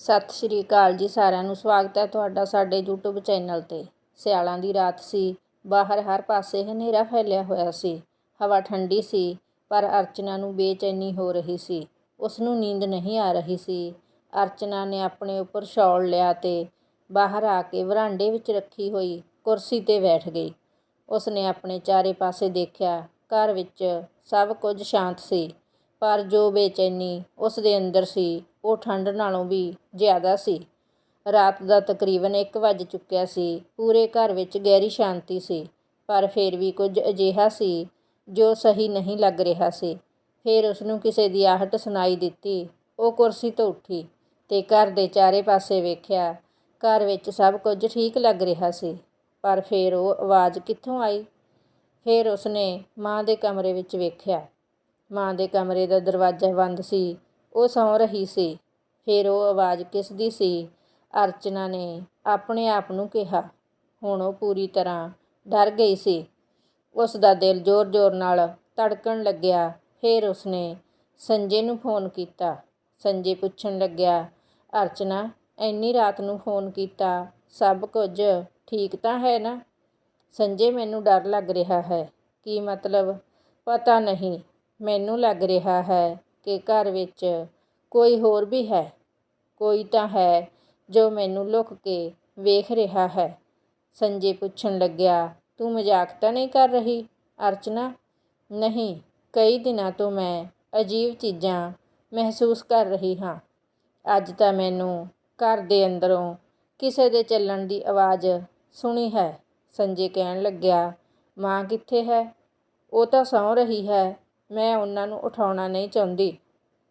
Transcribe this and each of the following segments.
ਸਤਿ ਸ਼੍ਰੀ ਅਕਾਲ ਜੀ ਸਾਰਿਆਂ ਨੂੰ। ਸਵਾਗਤ ਹੈ ਤੁਹਾਡਾ ਸਾਡੇ YouTube ਚੈਨਲ ਤੇ। ਸਿਆਲਾਂ ਦੀ ਰਾਤ ਸੀ। ਬਾਹਰ ਹਰ ਪਾਸੇ ਹਨੇਰਾ ਫੈਲਿਆ ਹੋਇਆ ਸੀ। ਹਵਾ ਠੰਡੀ ਸੀ, ਪਰ ਅਰਚਨਾ ਨੂੰ ਬੇਚੈਨੀ ਹੋ ਰਹੀ ਸੀ। ਉਸ ਨੂੰ ਨੀਂਦ ਨਹੀਂ ਆ ਰਹੀ ਸੀ। ਅਰਚਨਾ ਨੇ ਆਪਣੇ ਉੱਪਰ ਸ਼ਾਲ ਲਿਆ ਤੇ ਬਾਹਰ ਆ ਕੇ ਵਰਾਂਡੇ ਵਿੱਚ ਰੱਖੀ ਹੋਈ ਕੁਰਸੀ ਤੇ ਬੈਠ ਗਈ। ਉਸ ਨੇ ਆਪਣੇ ਚਾਰੇ ਪਾਸੇ ਦੇਖਿਆ, ਘਰ ਵਿੱਚ ਸਭ ਕੁਝ ਸ਼ਾਂਤ ਸੀ, ਪਰ ਜੋ ਬੇਚੈਨੀ ਉਸ ਦੇ ਅੰਦਰ ਸੀ ਉਹ ਠੰਡ ਨਾਲੋਂ ਵੀ ਜ਼ਿਆਦਾ ਸੀ। ਰਾਤ ਦਾ ਤਕਰੀਬਨ 1 ਵੱਜ ਚੁੱਕਿਆ ਸੀ। ਪੂਰੇ ਘਰ ਵਿੱਚ ਗਹਿਰੀ ਸ਼ਾਂਤੀ ਸੀ, ਪਰ ਫਿਰ ਵੀ ਕੁਝ ਅਜਿਹਾ ਸੀ ਜੋ ਸਹੀ ਨਹੀਂ ਲੱਗ ਰਿਹਾ ਸੀ। ਫਿਰ ਉਸਨੂੰ ਕਿਸੇ ਦੀ ਆਹਟ ਸੁਣਾਈ ਦਿੱਤੀ। ਉਹ ਕੁਰਸੀ ਤੋਂ ਉੱਠੀ ਤੇ ਘਰ ਦੇ ਚਾਰੇ ਪਾਸੇ ਵੇਖਿਆ, ਘਰ ਵਿੱਚ ਸਭ ਕੁਝ ਠੀਕ ਲੱਗ ਰਿਹਾ ਸੀ, ਪਰ ਫਿਰ ਉਹ ਆਵਾਜ਼ ਕਿੱਥੋਂ ਆਈ? ਫਿਰ ਉਸਨੇ ਮਾਂ ਦੇ ਕਮਰੇ ਵਿੱਚ ਵੇਖਿਆ। ਮਾਂ ਦੇ ਕਮਰੇ ਦਾ ਦਰਵਾਜ਼ਾ ਬੰਦ ਸੀ। ਉਹ ਸੌਂ ਰਹੀ ਸੀ। ਫਿਰ ਉਹ ਆਵਾਜ਼ ਕਿਸ ਦੀ ਸੀ? ਅਰਚਨਾ ਨੇ ਆਪਣੇ ਆਪ ਨੂੰ ਕਿਹਾ। ਹੁਣ ਉਹ ਪੂਰੀ ਤਰ੍ਹਾਂ ਡਰ ਗਈ ਸੀ। ਉਸ ਦਾ ਦਿਲ ਜ਼ੋਰ-ਜ਼ੋਰ ਨਾਲ ਧੜਕਣ ਲੱਗਿਆ। ਫਿਰ ਉਸਨੇ ਸੰਜੇ ਨੂੰ ਫੋਨ ਕੀਤਾ। ਸੰਜੇ ਪੁੱਛਣ ਲੱਗਿਆ, ਅਰਚਨਾ, ਇੰਨੀ ਰਾਤ ਨੂੰ ਫੋਨ ਕੀਤਾ, ਸਭ ਕੁਝ ਠੀਕ ਤਾਂ ਹੈ ਨਾ? ਸੰਜੇ, ਮੈਨੂੰ ਡਰ ਲੱਗ ਰਿਹਾ ਹੈ। ਕੀ ਮਤਲਬ? ਪਤਾ ਨਹੀਂ। ਮੈਨੂੰ ਲੱਗ ਰਿਹਾ ਹੈ ਕਿ ਘਰ ਵਿੱਚ ਕੋਈ ਹੋਰ ਵੀ ਹੈ? ਕੋਈ ਤਾਂ ਹੈ ਜੋ ਮੈਨੂੰ ਲੁਕ ਕੇ ਵੇਖ ਰਿਹਾ ਹੈ। ਸੰਜੇ ਪੁੱਛਣ ਲੱਗਿਆ, ਤੂੰ ਮਜ਼ਾਕ ਤਾਂ ਨਹੀਂ ਕਰ ਰਹੀ, ਅਰਚਨਾ? ਨਹੀਂ, ਕਈ ਦਿਨਾਂ ਤੋਂ ਮੈਂ ਅਜੀਬ ਚੀਜ਼ਾਂ ਮਹਿਸੂਸ ਕਰ ਰਹੀ ਹਾਂ। ਅੱਜ ਤਾਂ ਮੈਨੂੰ ਘਰ ਦੇ ਅੰਦਰੋਂ ਕਿਸੇ ਦੇ ਚੱਲਣ ਦੀ ਆਵਾਜ਼ ਸੁਣੀ ਹੈ। ਸੰਜੇ ਕਹਿਣ ਲੱਗਿਆ, ਮਾਂ ਕਿੱਥੇ ਹੈ? ਉਹ ਤਾਂ ਸੌਂ ਰਹੀ ਹੈ। ਮੈਂ ਉਹਨਾਂ ਨੂੰ ਉਠਾਉਣਾ ਨਹੀਂ ਚਾਹੁੰਦੀ।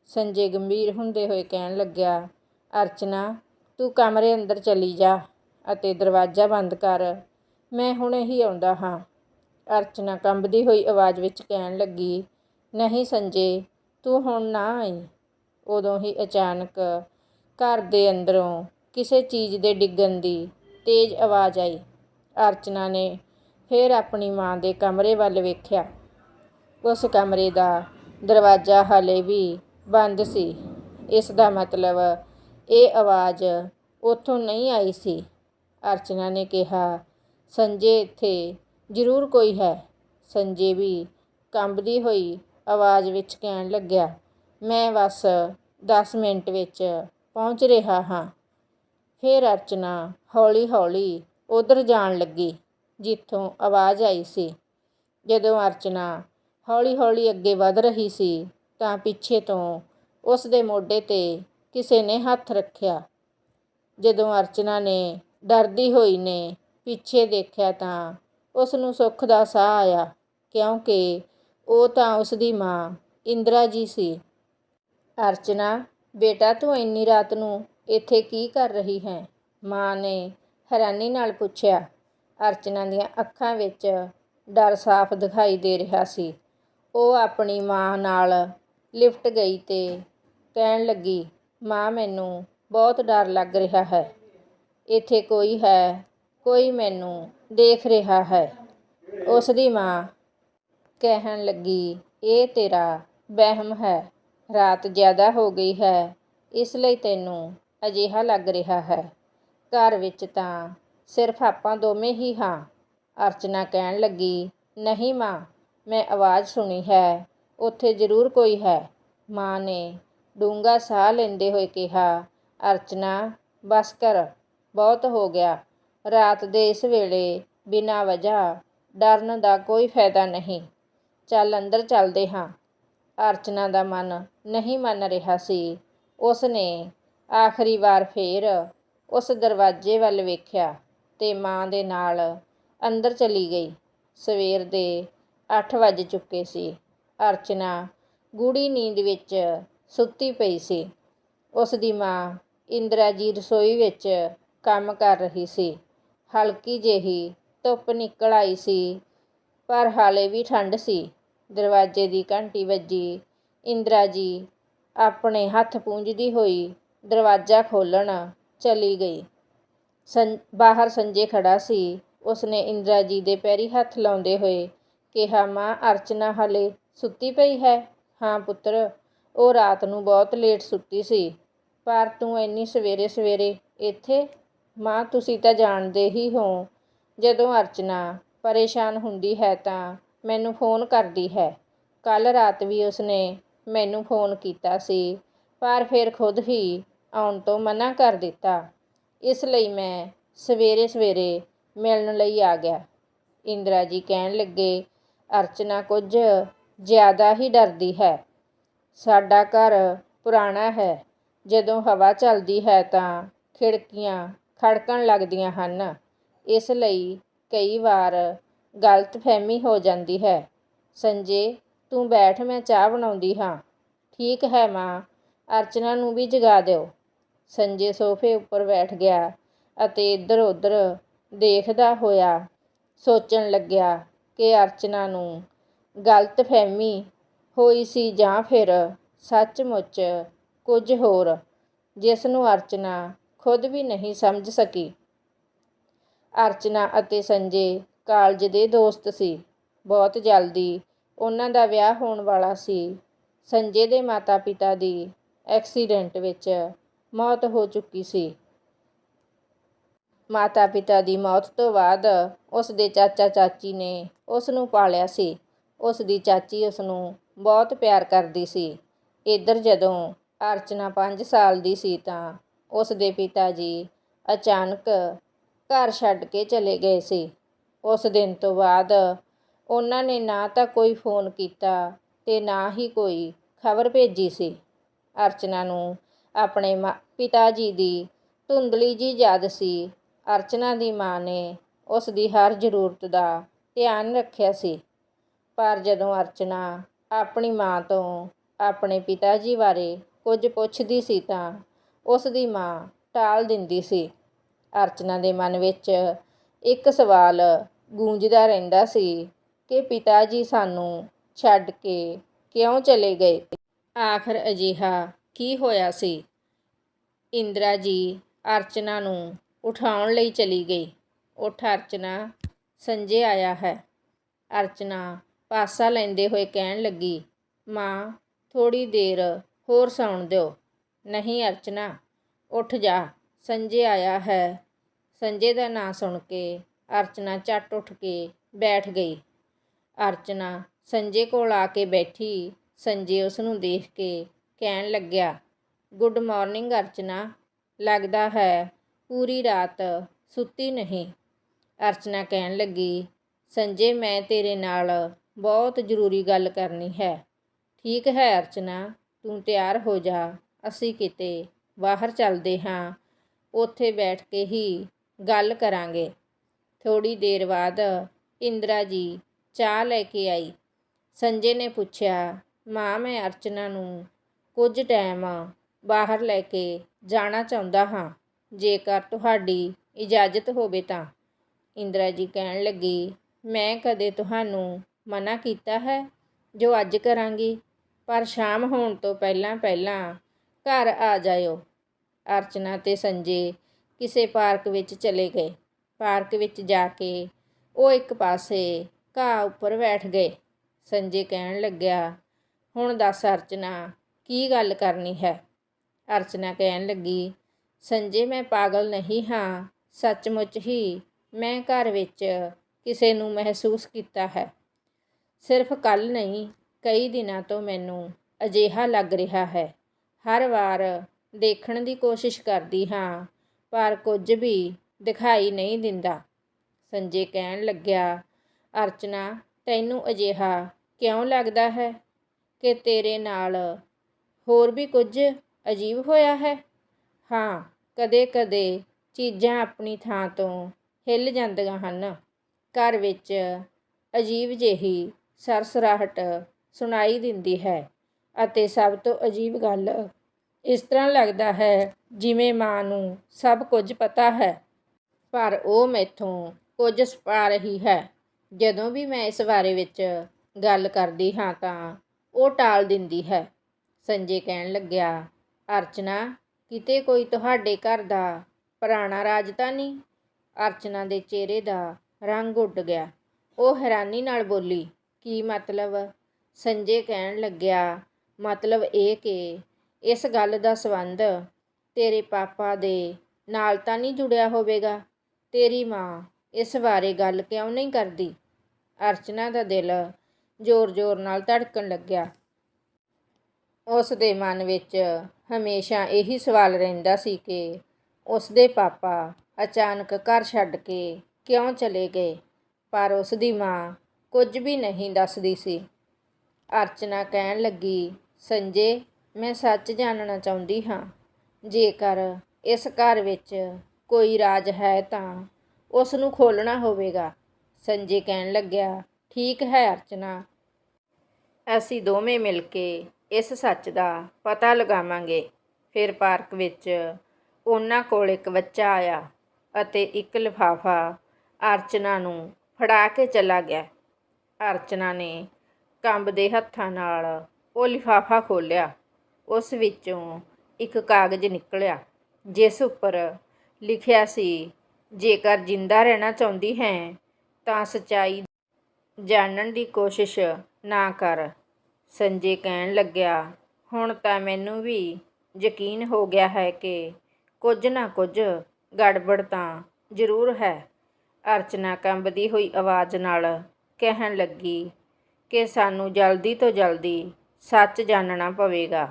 ਸੰਜੇ ਗੰਭੀਰ ਹੁੰਦੇ ਹੋਏ ਕਹਿਣ ਲੱਗਿਆ, ਅਰਚਨਾ, ਤੂੰ ਕਮਰੇ ਅੰਦਰ ਚਲੀ ਜਾ ਅਤੇ ਦਰਵਾਜ਼ਾ ਬੰਦ ਕਰ। ਮੈਂ ਹੁਣੇ ਹੀ ਆਉਂਦਾ ਹਾਂ। ਅਰਚਨਾ ਕੰਬਦੀ ਹੋਈ ਆਵਾਜ਼ ਵਿੱਚ ਕਹਿਣ ਲੱਗੀ, ਨਹੀਂ ਸੰਜੇ, ਤੂੰ ਹੁਣ ਨਾ ਆਈ। ਉਦੋਂ ਹੀ ਅਚਾਨਕ ਘਰ ਦੇ ਅੰਦਰੋਂ ਕਿਸੇ ਚੀਜ਼ ਦੇ ਡਿੱਗਣ ਦੀ ਤੇਜ਼ ਆਵਾਜ਼ ਆਈ। ਅਰਚਨਾ ਨੇ ਫਿਰ ਆਪਣੀ ਮਾਂ ਦੇ ਕਮਰੇ ਵੱਲ ਵੇਖਿਆ। ਉਸ ਕਮਰੇ ਦਾ ਦਰਵਾਜ਼ਾ ਹਾਲੇ ਵੀ ਬੰਦ ਸੀ। ਇਸ ਦਾ ਮਤਲਬ ਇਹ ਆਵਾਜ਼ ਉੱਥੋਂ ਨਹੀਂ ਆਈ ਸੀ। ਅਰਚਨਾ ਨੇ ਕਿਹਾ, ਸੰਜੇ ਇੱਥੇ ਜ਼ਰੂਰ ਕੋਈ ਹੈ। ਸੰਜੇ ਵੀ ਕੰਬਦੀ ਹੋਈ ਆਵਾਜ਼ ਵਿੱਚ ਕਹਿਣ ਲੱਗਿਆ, ਮੈਂ ਬਸ 10 ਮਿੰਟ ਵਿੱਚ ਪਹੁੰਚ ਰਿਹਾ ਹਾਂ। ਫਿਰ ਅਰਚਨਾ ਹੌਲੀ-ਹੌਲੀ ਉਧਰ ਜਾਣ ਲੱਗੀ, ਜਿੱਥੋਂ ਆਵਾਜ਼ ਆਈ ਸੀ। ਜਦੋਂ ਅਰਚਨਾ ਹੌਲੀ-ਹੌਲੀ ਅੱਗੇ ਵਧ ਰਹੀ ਸੀ ਤਾਂ ਪਿੱਛੇ ਤੋਂ ਉਸ ਦੇ ਮੋਢੇ ਤੇ ਕਿਸੇ ਨੇ ਹੱਥ ਰੱਖਿਆ। ਜਦੋਂ ਅਰਚਨਾ ਨੇ ਡਰਦੀ ਹੋਈ ਨੇ ਪਿੱਛੇ ਦੇਖਿਆ ਤਾਂ ਉਸ ਨੂੰ ਸੁੱਖ ਦਾ ਸਾਹ ਆਇਆ, ਕਿਉਂਕਿ ਉਹ ਤਾਂ ਉਸ ਦੀ ਮਾਂ ਇੰਦਰਾ ਜੀ ਸੀ। ਅਰਚਨਾ, ਬੇਟਾ, ਤੂੰ ਇੰਨੀ ਰਾਤ ਨੂੰ ਇੱਥੇ ਕੀ ਕਰ ਰਹੀ ਹੈ? ਮਾਂ ਨੇ ਹੈਰਾਨੀ ਨਾਲ ਪੁੱਛਿਆ। ਅਰਚਨਾ ਦੀਆਂ ਅੱਖਾਂ ਵਿੱਚ ਡਰ ਸਾਫ਼ ਦਿਖਾਈ ਦੇ ਰਿਹਾ ਸੀ। ਉਹ ਆਪਣੀ ਮਾਂ ਨਾਲ ਲਿਫਟ ਗਈ ਅਤੇ ਕਹਿਣ ਲੱਗੀ, ਮਾਂ, ਮੈਨੂੰ ਬਹੁਤ ਡਰ ਲੱਗ ਰਿਹਾ ਹੈ। ਇੱਥੇ ਕੋਈ ਹੈ, ਕੋਈ ਮੈਨੂੰ ਦੇਖ ਰਿਹਾ ਹੈ। ਉਸ ਦੀ ਮਾਂ ਕਹਿਣ ਲੱਗੀ, ਇਹ ਤੇਰਾ ਵਹਿਮ ਹੈ। ਰਾਤ ਜ਼ਿਆਦਾ ਹੋ ਗਈ ਹੈ, ਇਸ ਲਈ ਤੈਨੂੰ ਅਜਿਹਾ ਲੱਗ ਰਿਹਾ ਹੈ। ਘਰ ਵਿੱਚ ਤਾਂ ਸਿਰਫ ਆਪਾਂ ਦੋਵੇਂ ਹੀ ਹਾਂ। ਅਰਚਨਾ ਕਹਿਣ ਲੱਗੀ, ਨਹੀਂ ਮਾਂ ਮੈਂ ਆਵਾਜ਼ ਸੁਣੀ ਹੈ, ਉੱਥੇ ਜ਼ਰੂਰ ਕੋਈ ਹੈ। ਮਾਂ ਨੇ ਡੂੰਘਾ ਸਾਹ ਲੈਂਦੇ ਹੋਏ ਕਿਹਾ, ਅਰਚਨਾ, ਬਸ ਕਰ, ਬਹੁਤ ਹੋ ਗਿਆ। ਰਾਤ ਦੇ ਇਸ ਵੇਲੇ ਬਿਨਾਂ ਵਜ੍ਹਾ ਡਰਨ ਦਾ ਕੋਈ ਫਾਇਦਾ ਨਹੀਂ। ਚੱਲ ਅੰਦਰ ਚੱਲਦੇ ਹਾਂ। ਅਰਚਨਾ ਦਾ ਮਨ ਨਹੀਂ ਮੰਨ ਰਿਹਾ ਸੀ। ਉਸ ਨੇ ਆਖਰੀ ਵਾਰ ਫੇਰ ਉਸ ਦਰਵਾਜ਼ੇ ਵੱਲ ਵੇਖਿਆ ਤੇ ਮਾਂ ਦੇ ਨਾਲ ਅੰਦਰ ਚਲੀ ਗਈ। ਸਵੇਰ ਦੇ ਅੱਠ ਵੱਜ ਚੁੱਕੇ ਸੀ। ਅਰਚਨਾ ਗੂੜੀ ਨੀਂਦ ਵਿੱਚ ਸੁੱਤੀ ਪਈ ਸੀ। ਉਸ ਦੀ ਮਾਂ ਇੰਦਰਾ ਜੀ ਰਸੋਈ ਵਿੱਚ ਕੰਮ ਕਰ ਰਹੀ ਸੀ। ਹਲਕੀ ਜਿਹੀ ਧੁੱਪ ਨਿਕਲ ਆਈ ਸੀ, ਪਰ ਹਾਲੇ ਵੀ ਠੰਡ ਸੀ। ਦਰਵਾਜ਼ੇ ਦੀ ਘੰਟੀ ਵੱਜੀ। ਇੰਦਰਾ ਜੀ ਆਪਣੇ ਹੱਥ ਪੂੰਝਦੀ ਹੋਈ ਦਰਵਾਜ਼ਾ ਖੋਲ੍ਹਣ ਚਲੀ ਗਈ। ਸੰ, ਬਾਹਰ ਸੰਜੇ ਖੜਾ ਸੀ। ਉਸਨੇ ਇੰਦਰਾ ਜੀ ਦੇ ਪੈਰੀ ਹੱਥ ਲਾਉਂਦੇ ਹੋਏ ਕਿਹਾ, ਮਾਂ, ਅਰਚਨਾ ਹਲੇ ਸੁੱਤੀ ਪਈ ਹੈ? ਹਾਂ ਪੁੱਤਰ, ਉਹ ਰਾਤ ਨੂੰ ਬਹੁਤ ਲੇਟ ਸੁੱਤੀ ਸੀ, ਪਰ ਤੂੰ ਇੰਨੀ ਸਵੇਰੇ ਸਵੇਰੇ ਇੱਥੇ? ਮਾਂ, ਤੁਸੀਂ ਤਾਂ ਜਾਣਦੇ ਹੀ ਹੋ, ਜਦੋਂ ਅਰਚਨਾ ਪਰੇਸ਼ਾਨ ਹੁੰਦੀ ਹੈ ਤਾਂ ਮੈਨੂੰ ਫੋਨ ਕਰਦੀ ਹੈ। ਕੱਲ ਰਾਤ ਵੀ ਉਸਨੇ ਮੈਨੂੰ ਫੋਨ ਕੀਤਾ ਸੀ, ਪਰ ਫਿਰ ਖੁਦ ਹੀ ਆਉਣ ਤੋਂ ਮਨਾ ਕਰ ਦਿੱਤਾ। ਇਸ ਲਈ ਮੈਂ ਸਵੇਰੇ ਸਵੇਰੇ ਮਿਲਣ ਲਈ ਆ ਗਿਆ। ਇੰਦਰਾ ਜੀ ਕਹਿਣ ਲੱਗੇ ਅਰਚਨਾ ਕੁਝ ਜ਼ਿਆਦਾ ਹੀ ਡਰਦੀ ਹੈ। ਸਾਡਾ ਘਰ ਪੁਰਾਣਾ ਹੈ। ਜਦੋਂ ਹਵਾ ਚੱਲਦੀ ਹੈ ਤਾਂ ਖਿੜਕੀਆਂ ਖੜਕਣ ਲੱਗਦੀਆਂ ਹਨ। ਇਸ ਲਈ ਕਈ ਵਾਰ ਗਲਤਫਹਿਮੀ ਹੋ ਜਾਂਦੀ ਹੈ। ਸੰਜੇ, ਤੂੰ ਬੈਠ, ਮੈਂ ਚਾਹ ਬਣਾਉਂਦੀ ਹਾਂ। ਠੀਕ ਹੈ ਮਾਂ, ਅਰਚਨਾ ਨੂੰ ਵੀ ਜਗਾ ਦਿਓ। ਸੰਜੇ ਸੋਫੇ ਉੱਪਰ ਬੈਠ ਗਿਆ ਅਤੇ ਇੱਧਰ ਉੱਧਰ ਦੇਖਦਾ ਹੋਇਆ ਸੋਚਣ ਲੱਗਿਆ ਕਿ ਅਰਚਨਾ ਨੂੰ ਗਲਤਫਹਿਮੀ ਹੋਈ ਸੀ ਜਾਂ ਫਿਰ ਸੱਚਮੁੱਚ ਕੁਝ ਹੋਰ, ਜਿਸ ਨੂੰ ਅਰਚਨਾ ਖੁਦ ਵੀ ਨਹੀਂ ਸਮਝ ਸਕੀ। ਅਰਚਨਾ ਅਤੇ ਸੰਜੇ ਕਾਲਜ ਦੇ ਦੋਸਤ ਸੀ। ਬਹੁਤ ਜਲਦੀ ਉਹਨਾਂ ਦਾ ਵਿਆਹ ਹੋਣ ਵਾਲਾ ਸੀ। ਸੰਜੇ ਦੇ ਮਾਤਾ-ਪਿਤਾ ਦੀ ਐਕਸੀਡੈਂਟ ਵਿੱਚ ਮੌਤ ਹੋ ਚੁੱਕੀ ਸੀ। ਮਾਤਾ-ਪਿਤਾ ਦੀ ਮੌਤ ਤੋਂ ਬਾਅਦ ਉਸ ਦੇ ਚਾਚਾ-ਚਾਚੀ ਨੇ ਉਸ ਨੂੰ ਪਾਲਿਆ ਸੀ। ਉਸ ਦੀ ਚਾਚੀ ਉਸ ਨੂੰ ਬਹੁਤ ਪਿਆਰ ਕਰਦੀ ਸੀ। ਇੱਧਰ ਜਦੋਂ ਅਰਚਨਾ 5 ਸਾਲ ਦੀ ਸੀ ਤਾਂ ਉਸ ਦੇ ਪਿਤਾ ਜੀ ਅਚਾਨਕ ਘਰ ਛੱਡ ਕੇ ਚਲੇ ਗਏ ਸੀ। ਉਸ ਦਿਨ ਤੋਂ ਬਾਅਦ ਉਹਨਾਂ ਨੇ ਨਾ ਤਾਂ ਕੋਈ ਫੋਨ ਕੀਤਾ ਤੇ ਨਾ ਹੀ ਕੋਈ ਖਬਰ ਭੇਜੀ ਸੀ। ਅਰਚਨਾ ਨੂੰ ਆਪਣੇ ਮਾ- ਪਿਤਾ ਜੀ ਦੀ ਧੁੰਦਲੀ ਜੀ ਯਾਦ ਸੀ ਅਰਚਨਾ ਦੀ ਮਾਂ ਨੇ ਉਸ ਦੀ ਹਰ ਜ਼ਰੂਰਤ ਦਾ ਧਿਆਨ ਰੱਖਿਆ ਸੀ। ਪਰ ਜਦੋਂ ਅਰਚਨਾ ਆਪਣੀ ਮਾਂ ਤੋਂ ਆਪਣੇ ਪਿਤਾ ਜੀ ਬਾਰੇ ਕੁਝ ਪੁੱਛਦੀ ਸੀ ਤਾਂ ਉਸ ਦੀ ਮਾਂ ਟਾਲ ਦਿੰਦੀ ਸੀ। ਅਰਚਨਾ ਦੇ ਮਨ ਵਿੱਚ ਇੱਕ ਸਵਾਲ ਗੂੰਜਦਾ ਰਹਿੰਦਾ ਸੀ ਕਿ ਪਿਤਾ ਜੀ ਸਾਨੂੰ ਛੱਡ ਕੇ ਕਿਉਂ ਚਲੇ ਗਏ? ਆਖਰ ਅਜਿਹਾ ਕੀ ਹੋਇਆ ਸੀ? ਇੰਦਰਾ ਜੀ ਅਰਚਨਾ ਨੂੰ ਉਠਾਉਣ ਲਈ ਚਲੀ ਗਈ। ਉੱਠ ਅਰਚਨਾ, ਸੰਜੇ ਆਇਆ ਹੈ। ਅਰਚਨਾ ਪਾਸਾ ਲੈਂਦੇ ਹੋਏ ਕਹਿਣ ਲੱਗੀ, ਮਾਂ ਥੋੜੀ ਦੇਰ ਹੋਰ ਸੌਣ ਦਿਓ। ਨਹੀਂ ਅਰਚਨਾ, ਉੱਠ ਜਾ, ਸੰਜੇ ਆਇਆ ਹੈ। ਸੰਜੇ ਦਾ ਨਾਂ ਸੁਣ ਕੇ ਅਰਚਨਾ ਝੱਟ ਉੱਠ ਕੇ ਬੈਠ ਗਈ। ਅਰਚਨਾ ਸੰਜੇ ਕੋਲ ਆ ਕੇ ਬੈਠੀ। ਸੰਜੇ ਉਸ ਨੂੰ ਦੇਖ ਕੇ ਕਹਿਣ ਲੱਗਿਆ, ਗੁੱਡ ਮਾਰਨਿੰਗ ਅਰਚਨਾ, ਲੱਗਦਾ ਹੈ ਪੂਰੀ ਰਾਤ ਸੁੱਤੀ ਨਹੀਂ। ਅਰਚਨਾ ਕਹਿਣ ਲੱਗੀ, ਸੰਜੇ, ਮੈਂ ਤੇਰੇ ਨਾਲ ਬਹੁਤ ਜ਼ਰੂਰੀ ਗੱਲ ਕਰਨੀ ਹੈ। ਠੀਕ ਹੈ ਅਰਚਨਾ, ਤੂੰ ਤਿਆਰ ਹੋ ਜਾ। ਅਸੀਂ ਕਿਤੇ ਬਾਹਰ ਚੱਲਦੇ ਹਾਂ। ਉੱਥੇ ਬੈਠ ਕੇ ਹੀ ਗੱਲ ਕਰਾਂਗੇ। ਥੋੜੀ ਦੇਰ ਬਾਅਦ ਇੰਦਰਾ ਜੀ ਚਾਹ ਲੈ ਕੇ ਆਈ। ਸੰਜੇ ਨੇ ਪੁੱਛਿਆ, ਮਾਂ, ਮੈਂ ਅਰਚਨਾ ਨੂੰ ਕੁਝ ਟਾਈਮ ਬਾਹਰ ਲੈ ਕੇ ਜਾਣਾ ਚਾਹੁੰਦਾ ਹਾਂ। ਜੇਕਰ ਤੁਹਾਡੀ ਇਜਾਜ਼ਤ ਹੋਵੇ ਤਾਂ। ਇੰਦਰਾ ਜੀ ਕਹਿਣ ਲੱਗੀ, ਮੈਂ ਕਦੇ ਤੁਹਾਨੂੰ ਮਨਾ ਕੀਤਾ ਹੈ ਜੋ ਅੱਜ ਕਰਾਂਗੀ, ਪਰ ਸ਼ਾਮ ਹੋਣ ਤੋਂ ਪਹਿਲਾਂ ਪਹਿਲਾਂ ਘਰ ਆ ਜਾਇਓ। ਅਰਚਨਾ ਤੇ ਸੰਜੇ ਕਿਸੇ ਪਾਰਕ ਵਿੱਚ ਚਲੇ ਗਏ। ਪਾਰਕ ਵਿੱਚ ਜਾ ਕੇ ਉਹ ਇੱਕ ਪਾਸੇ ਘਾਹ ਉੱਪਰ ਬੈਠ ਗਏ। ਸੰਜੇ ਕਹਿਣ ਲੱਗਿਆ, ਹੁਣ ਦੱਸ ਅਰਚਨਾ, ਕੀ ਗੱਲ ਕਰਨੀ ਹੈ? ਅਰਚਨਾ ਕਹਿਣ ਲੱਗੀ ਸੰਜੇ, ਮੈਂ ਪਾਗਲ ਨਹੀਂ ਹਾਂ। ਸੱਚਮੁੱਚ ਹੀ ਮੈਂ ਘਰ ਵਿੱਚ ਕਿਸੇ ਨੂੰ ਮਹਿਸੂਸ ਕੀਤਾ ਹੈ। ਸਿਰਫ ਕੱਲ ਨਹੀਂ, ਕਈ ਦਿਨਾਂ ਤੋਂ ਮੈਨੂੰ ਅਜਿਹਾ ਲੱਗ ਰਿਹਾ ਹੈ। ਹਰ ਵਾਰ ਦੇਖਣ ਦੀ ਕੋਸ਼ਿਸ਼ ਕਰਦੀ ਹਾਂ, ਪਰ ਕੁਝ ਵੀ ਦਿਖਾਈ ਨਹੀਂ ਦਿੰਦਾ। ਸੰਜੇ ਕਹਿਣ ਲੱਗਿਆ, ਅਰਚਨਾ, ਤੈਨੂੰ ਅਜਿਹਾ ਕਿਉਂ ਲੱਗਦਾ ਹੈ? ਕਿ ਤੇਰੇ ਨਾਲ ਹੋਰ ਵੀ ਕੁਝ ਅਜੀਬ ਹੋਇਆ ਹੈ? ਹਾਂ ਕਦੇ-ਕਦੇ ਚੀਜ਼ਾਂ ਆਪਣੀ ਥਾਂ ਤੋਂ ਹਿੱਲ ਜਾਂਦੀਆਂ ਹਨ। ਘਰ ਵਿੱਚ ਅਜੀਬ ਜਿਹੀ ਸਰਸਰਾਹਟ ਸੁਣਾਈ ਦਿੰਦੀ ਹੈ ਅਤੇ ਸਭ ਤੋਂ ਅਜੀਬ ਗੱਲ ਇਸ ਤਰ੍ਹਾਂ ਲੱਗਦਾ ਹੈ ਜਿਵੇਂ ਮਾਂ ਨੂੰ ਸਭ ਕੁਝ ਪਤਾ ਹੈ, ਪਰ ਉਹ ਮੈਥੋਂ ਕੁਝ ਛੁਪਾ ਰਹੀ ਹੈ। ਜਦੋਂ ਵੀ ਮੈਂ ਇਸ ਬਾਰੇ ਵਿੱਚ ਗੱਲ ਕਰਦੀ ਹਾਂ ਤਾਂ ਉਹ ਟਾਲ ਦਿੰਦੀ ਹੈ। ਸੰਜੇ ਕਹਿਣ ਲੱਗਿਆ, ਅਰਚਨਾ ਕਿਤੇ ਕੋਈ ਤੁਹਾਡੇ ਘਰ ਦਾ ਪੁਰਾਣਾ ਰਾਜ ਤਾਂ ਨਹੀਂ? ਅਰਚਨਾ ਦੇ ਚਿਹਰੇ ਦਾ ਰੰਗ ਉੱਡ ਗਿਆ। ਉਹ ਹੈਰਾਨੀ ਨਾਲ ਬੋਲੀ, ਕੀ ਮਤਲਬ? ਸੰਜੇ ਕਹਿਣ ਲੱਗਿਆ, ਮਤਲਬ ਇਹ ਕਿ ਇਸ ਗੱਲ ਦਾ ਸੰਬੰਧ ਤੇਰੇ ਪਾਪਾ ਦੇ ਨਾਲ ਤਾਂ ਨਹੀਂ ਜੁੜਿਆ ਹੋਵੇਗਾ? ਤੇਰੀ ਮਾਂ ਇਸ ਬਾਰੇ ਗੱਲ ਕਿਉਂ ਨਹੀਂ ਕਰਦੀ? ਅਰਚਨਾ ਦਾ ਦਿਲ ਜ਼ੋਰ-ਜ਼ੋਰ ਨਾਲ ਧੜਕਣ ਲੱਗਿਆ। ਉਸ ਦੇ ਮਨ ਵਿੱਚ ਹਮੇਸ਼ਾ ਇਹੀ ਸਵਾਲ ਰਹਿੰਦਾ ਸੀ ਕਿ ਉਸ ਦੇ ਪਾਪਾ ਅਚਾਨਕ ਘਰ ਛੱਡ ਕੇ ਕਿਉਂ ਚਲੇ ਗਏ? ਪਰ ਉਸ ਦੀ ਮਾਂ ਕੁਝ ਵੀ ਨਹੀਂ ਦੱਸਦੀ ਸੀ। ਅਰਚਨਾ ਕਹਿਣ ਲੱਗੀ, ਸੰਜੇ, ਮੈਂ ਸੱਚ ਜਾਣਨਾ ਚਾਹੁੰਦੀ ਹਾਂ। ਜੇਕਰ ਇਸ ਘਰ ਵਿੱਚ ਕੋਈ ਰਾਜ ਹੈ ਤਾਂ ਉਸ ਨੂੰ ਖੋਲਣਾ ਹੋਵੇਗਾ। ਸੰਜੇ ਕਹਿਣ ਲੱਗਿਆ, ਠੀਕ ਹੈ ਅਰਚਨਾ। ਅਸੀਂ ਦੋਵੇਂ ਮਿਲ ਕੇ ਇਸ ਸੱਚ ਦਾ ਪਤਾ ਲਗਾਵਾਂਗੇ। ਫਿਰ ਪਾਰਕ ਵਿੱਚ ਉਹਨਾਂ ਕੋਲ ਇੱਕ ਬੱਚਾ ਆਇਆ ਅਤੇ ਇੱਕ ਲਿਫਾਫਾ ਅਰਚਨਾ ਨੂੰ ਫੜਾ ਕੇ ਚਲਾ ਗਿਆ। ਅਰਚਨਾ ਨੇ ਕੰਬਦੇ ਹੱਥਾਂ ਨਾਲ ਉਹ ਲਿਫਾਫਾ ਖੋਲ੍ਹਿਆ। ਉਸ ਵਿੱਚੋਂ ਇੱਕ ਕਾਗਜ਼ ਨਿਕਲਿਆ, ਜਿਸ ਉੱਪਰ ਲਿਖਿਆ ਸੀ, ਜੇਕਰ ਜਿੰਦਾ ਰਹਿਣਾ ਚਾਹੁੰਦੀ ਹੈ, ਤਾਂ ਸੱਚਾਈ ਜਾਣਨ ਦੀ ਕੋਸ਼ਿਸ਼ ਨਾ ਕਰ। ਸੰਜੇ ਕਹਿਣ ਲੱਗਿਆ, ਹੁਣ ਤਾਂ ਮੈਨੂੰ ਵੀ ਯਕੀਨ ਹੋ ਗਿਆ ਹੈ ਕਿ ਕੁਝ ਨਾ ਕੁਝ ਗੜਬੜ ਤਾਂ ਜ਼ਰੂਰ ਹੈ। ਅਰਚਨਾ ਕੰਬਦੀ ਹੋਈ ਆਵਾਜ਼ ਨਾਲ ਕਹਿਣ ਲੱਗੀ ਕਿ ਸਾਨੂੰ ਜਲਦੀ ਤੋਂ ਜਲਦੀ ਸੱਚ ਜਾਣਨਾ ਪਵੇਗਾ।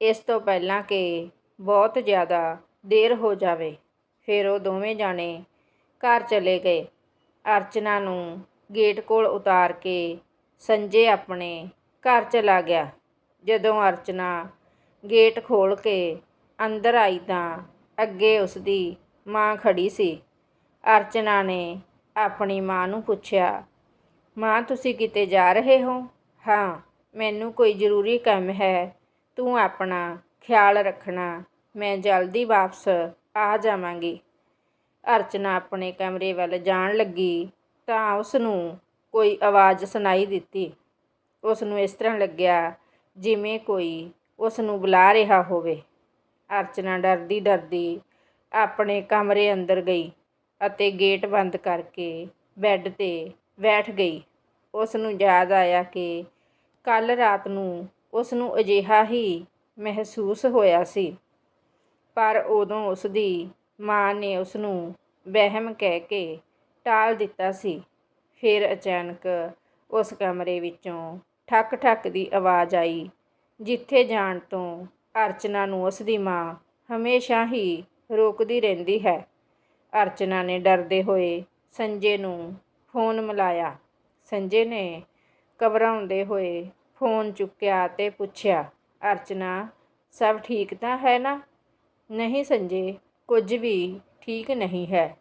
ਇਸ ਤੋਂ ਪਹਿਲਾਂ ਕਿ ਬਹੁਤ ਜ਼ਿਆਦਾ ਦੇਰ ਹੋ ਜਾਵੇ, ਫਿਰ ਉਹ ਦੋਵੇਂ ਜਾਣੇ ਘਰ ਚਲੇ ਗਏ। ਅਰਚਨਾ ਨੂੰ ਗੇਟ ਕੋਲ ਉਤਾਰ ਕੇ ਸੰਜੇ ਆਪਣੇ ਘਰ ਚਲਾ ਗਿਆ। ਜਦੋਂ ਅਰਚਨਾ ਗੇਟ ਖੋਲ੍ਹ ਕੇ ਅੰਦਰ ਆਈ ਤਾਂ ਅੱਗੇ ਉਸ ਦੀ ਮਾਂ ਖੜ੍ਹੀ ਸੀ। ਅਰਚਨਾ ਨੇ ਆਪਣੀ ਮਾਂ ਨੂੰ ਪੁੱਛਿਆ, ਮਾਂ, ਤੁਸੀਂ ਕਿਤੇ ਜਾ ਰਹੇ ਹੋ? ਹਾਂ, ਮੈਨੂੰ ਕੋਈ ਜ਼ਰੂਰੀ ਕੰਮ ਹੈ। ਤੂੰ ਆਪਣਾ ਖਿਆਲ ਰੱਖਣਾ। ਮੈਂ ਜਲਦੀ ਵਾਪਸ ਆ ਜਾਵਾਂਗੀ। ਅਰਚਨਾ ਆਪਣੇ ਕਮਰੇ ਵੱਲ ਜਾਣ ਲੱਗੀ ਤਾਂ ਉਸ ਨੂੰ ਕੋਈ ਆਵਾਜ਼ ਸੁਣਾਈ ਦਿੱਤੀ। ਉਸ ਨੂੰ ਇਸ ਤਰ੍ਹਾਂ ਲੱਗਿਆ ਜਿਵੇਂ ਕੋਈ ਉਸ ਨੂੰ ਬੁਲਾ ਰਿਹਾ ਹੋਵੇ। ਅਰਚਨਾ ਡਰਦੀ ਡਰਦੀ ਆਪਣੇ ਕਮਰੇ ਅੰਦਰ ਗਈ ਅਤੇ ਗੇਟ ਬੰਦ ਕਰਕੇ ਬੈੱਡ ਤੇ ਬੈਠ ਗਈ। ਉਸ ਨੂੰ ਯਾਦ ਆਇਆ ਕਿ ਕੱਲ ਰਾਤ ਨੂੰ ਉਸ ਨੂੰ ਅਜਿਹਾ ਹੀ ਮਹਿਸੂਸ ਹੋਇਆ ਸੀ। ਪਰ ਉਦੋਂ ਉਸ ਦੀ ਮਾਂ ਨੇ ਉਸ ਨੂੰ ਵਹਿਮ ਕਹਿ ਕੇ ਟਾਲ ਦਿੱਤਾ ਸੀ। ਫਿਰ ਅਚਾਨਕ ਉਸ ਕਮਰੇ ਵਿੱਚੋਂ ਠੱਕ ਠੱਕ ਦੀ ਆਵਾਜ਼ ਆਈ। ਜਿੱਥੇ ਜਾਣ ਤੋਂ ਅਰਚਨਾ ਨੂੰ ਉਸ ਦੀ ਮਾਂ ਹਮੇਸ਼ਾ ਹੀ ਰੋਕਦੀ ਰਹਿੰਦੀ ਹੈ। ਅਰਚਨਾ ਨੇ ਡਰਦੇ ਹੋਏ ਸੰਜੇ ਨੂੰ ਫੋਨ ਮਿਲਾਇਆ। ਸੰਜੇ ਨੇ ਘਬਰਾਉਂਦੇ ਹੋਏ ਫੋਨ ਚੁੱਕਿਆ ਤੇ ਪੁੱਛਿਆ, ਅਰਚਨਾ, ਸਭ ਠੀਕ ਤਾਂ ਹੈ ਨਾ? ਨਹੀਂ ਸੰਜੇ, ਕੁਝ ਵੀ ਠੀਕ ਨਹੀਂ ਹੈ।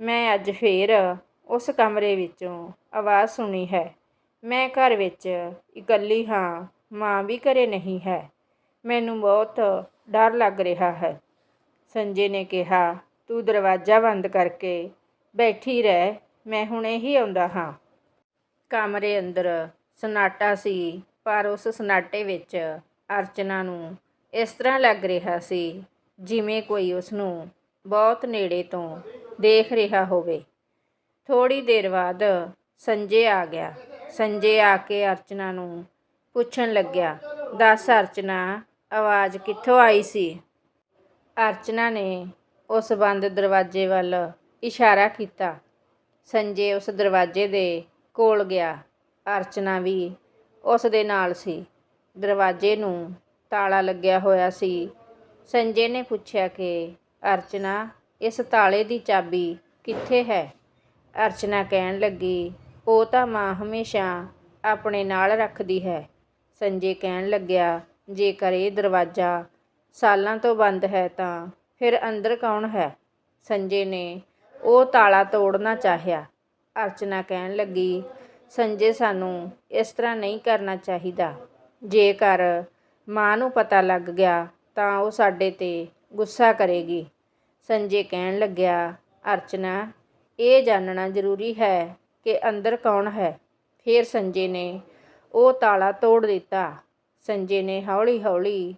ਮੈਂ ਅੱਜ ਫੇਰ ਉਸ ਕਮਰੇ ਵਿੱਚੋਂ ਆਵਾਜ਼ ਸੁਣੀ ਹੈ। ਮੈਂ ਘਰ ਵਿੱਚ ਇਕੱਲੀ ਹਾਂ, ਮਾਂ ਵੀ ਘਰੇ ਨਹੀਂ ਹੈ। ਮੈਨੂੰ ਬਹੁਤ ਡਰ ਲੱਗ ਰਿਹਾ ਹੈ। ਸੰਜੇ ਨੇ ਕਿਹਾ, ਤੂੰ ਦਰਵਾਜ਼ਾ ਬੰਦ ਕਰਕੇ ਬੈਠੀ ਰਹਿ, ਮੈਂ ਹੁਣੇ ਹੀ ਆਉਂਦਾ ਹਾਂ। ਕਮਰੇ ਅੰਦਰ ਸਨਾਟਾ ਸੀ, ਪਰ ਉਸ ਸਨਾਟੇ ਵਿੱਚ ਅਰਚਨਾ ਨੂੰ ਇਸ ਤਰ੍ਹਾਂ ਲੱਗ ਰਿਹਾ ਸੀ, ਜਿਵੇਂ ਕੋਈ ਉਸ ਨੂੰ ਬਹੁਤ ਨੇੜੇ ਤੋਂ ਦੇਖ ਰਿਹਾ ਹੋਵੇ। ਥੋੜੀ ਦੇਰ ਬਾਅਦ ਸੰਜੇ ਆ ਗਿਆ। ਸੰਜੇ ਆ ਕੇ ਅਰਚਨਾ ਨੂੰ ਪੁੱਛਣ ਲੱਗਿਆ, ਦੱਸ ਅਰਚਨਾ, ਆਵਾਜ਼ ਕਿੱਥੋਂ ਆਈ ਸੀ? ਅਰਚਨਾ ਨੇ ਉਸ ਬੰਦ ਦਰਵਾਜ਼ੇ ਵੱਲ ਇਸ਼ਾਰਾ ਕੀਤਾ। ਸੰਜੇ ਉਸ ਦਰਵਾਜ਼ੇ ਦੇ ਕੋਲ ਗਿਆ। ਅਰਚਨਾ ਵੀ ਉਸ ਦੇ ਨਾਲ ਸੀ। ਦਰਵਾਜ਼ੇ ਨੂੰ ਤਾਲਾ ਲੱਗਿਆ ਹੋਇਆ ਸੀ। ਸੰਜੇ ਨੇ ਪੁੱਛਿਆ ਕਿ, ਅਰਚਨਾ, ਇਸ ਤਾਲੇ ਦੀ ਚਾਬੀ ਕਿੱਥੇ ਹੈ? ਅਰਚਨਾ ਕਹਿਣ ਲੱਗੀ ਉਹ ਤਾਂ ਮਾਂ ਹਮੇਸ਼ਾ ਆਪਣੇ ਨਾਲ ਰੱਖਦੀ ਹੈ। ਸੰਜੇ ਕਹਿਣ ਲੱਗਿਆ, ਜੇਕਰ ਇਹ ਦਰਵਾਜ਼ਾ ਸਾਲਾਂ ਤੋਂ ਬੰਦ ਹੈ ਤਾਂ ਫਿਰ ਅੰਦਰ ਕੌਣ ਹੈ? ਸੰਜੇ ਨੇ ਉਹ ਤਾਲਾ ਤੋੜਨਾ ਚਾਹਿਆ। ਅਰਚਨਾ ਕਹਿਣ ਲੱਗੀ, ਸੰਜੇ, ਸਾਨੂੰ ਇਸ ਤਰ੍ਹਾਂ ਨਹੀਂ ਕਰਨਾ ਚਾਹੀਦਾ। ਜੇਕਰ ਮਾਂ ਨੂੰ ਪਤਾ ਲੱਗ ਗਿਆ ਤਾਂ ਉਹ ਸਾਡੇ ਤੇ ਗੁੱਸਾ ਕਰੇਗੀ। ਸੰਜੇ ਕਹਿਣ ਲੱਗਿਆ, ਅਰਚਨਾ, ਇਹ ਜਾਣਨਾ ਜ਼ਰੂਰੀ ਹੈ ਕਿ ਅੰਦਰ ਕੌਣ ਹੈ? ਫਿਰ ਸੰਜੇ ਨੇ ਉਹ ਤਾਲਾ ਤੋੜ ਦਿੱਤਾ। ਸੰਜੇ ਨੇ ਹੌਲੀ-ਹੌਲੀ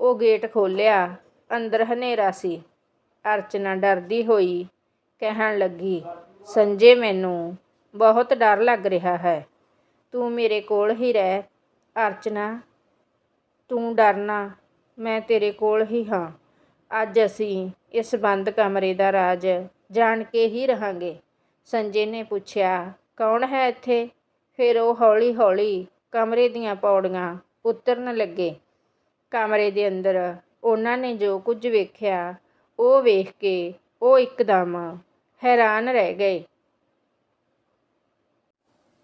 ਉਹ ਗੇਟ ਖੋਲ੍ਹਿਆ। ਅੰਦਰ ਹਨੇਰਾ ਸੀ। ਅਰਚਨਾ ਡਰਦੀ ਹੋਈ ਕਹਿਣ ਲੱਗੀ, ਸੰਜੇ, ਮੈਨੂੰ ਬਹੁਤ ਡਰ ਲੱਗ ਰਿਹਾ ਹੈ। ਤੂੰ ਮੇਰੇ ਕੋਲ ਹੀ ਰਹਿ। ਅਰਚਨਾ, ਤੂੰ ਡਰਨਾ, ਮੈਂ ਤੇਰੇ ਕੋਲ ਹੀ ਹਾਂ। ਅੱਜ ਅਸੀਂ ਇਸ ਬੰਦ ਕਮਰੇ ਦਾ ਰਾਜ ਜਾਣ ਕੇ ਹੀ ਰਹਾਂਗੇ। ਸੰਜੇ ਨੇ ਪੁੱਛਿਆ, ਕੌਣ ਹੈ ਇੱਥੇ? ਫਿਰ ਉਹ ਹੌਲੀ-ਹੌਲੀ ਕਮਰੇ ਦੀਆਂ ਪੌੜੀਆਂ ਉਤਰਨ ਲੱਗੇ। ਕਮਰੇ ਦੇ ਅੰਦਰ ਉਹਨਾਂ ਨੇ ਜੋ ਕੁਝ ਵੇਖਿਆ, ਉਹ ਵੇਖ ਕੇ ਉਹ ਇੱਕਦਮ ਹੈਰਾਨ ਰਹਿ ਗਏ।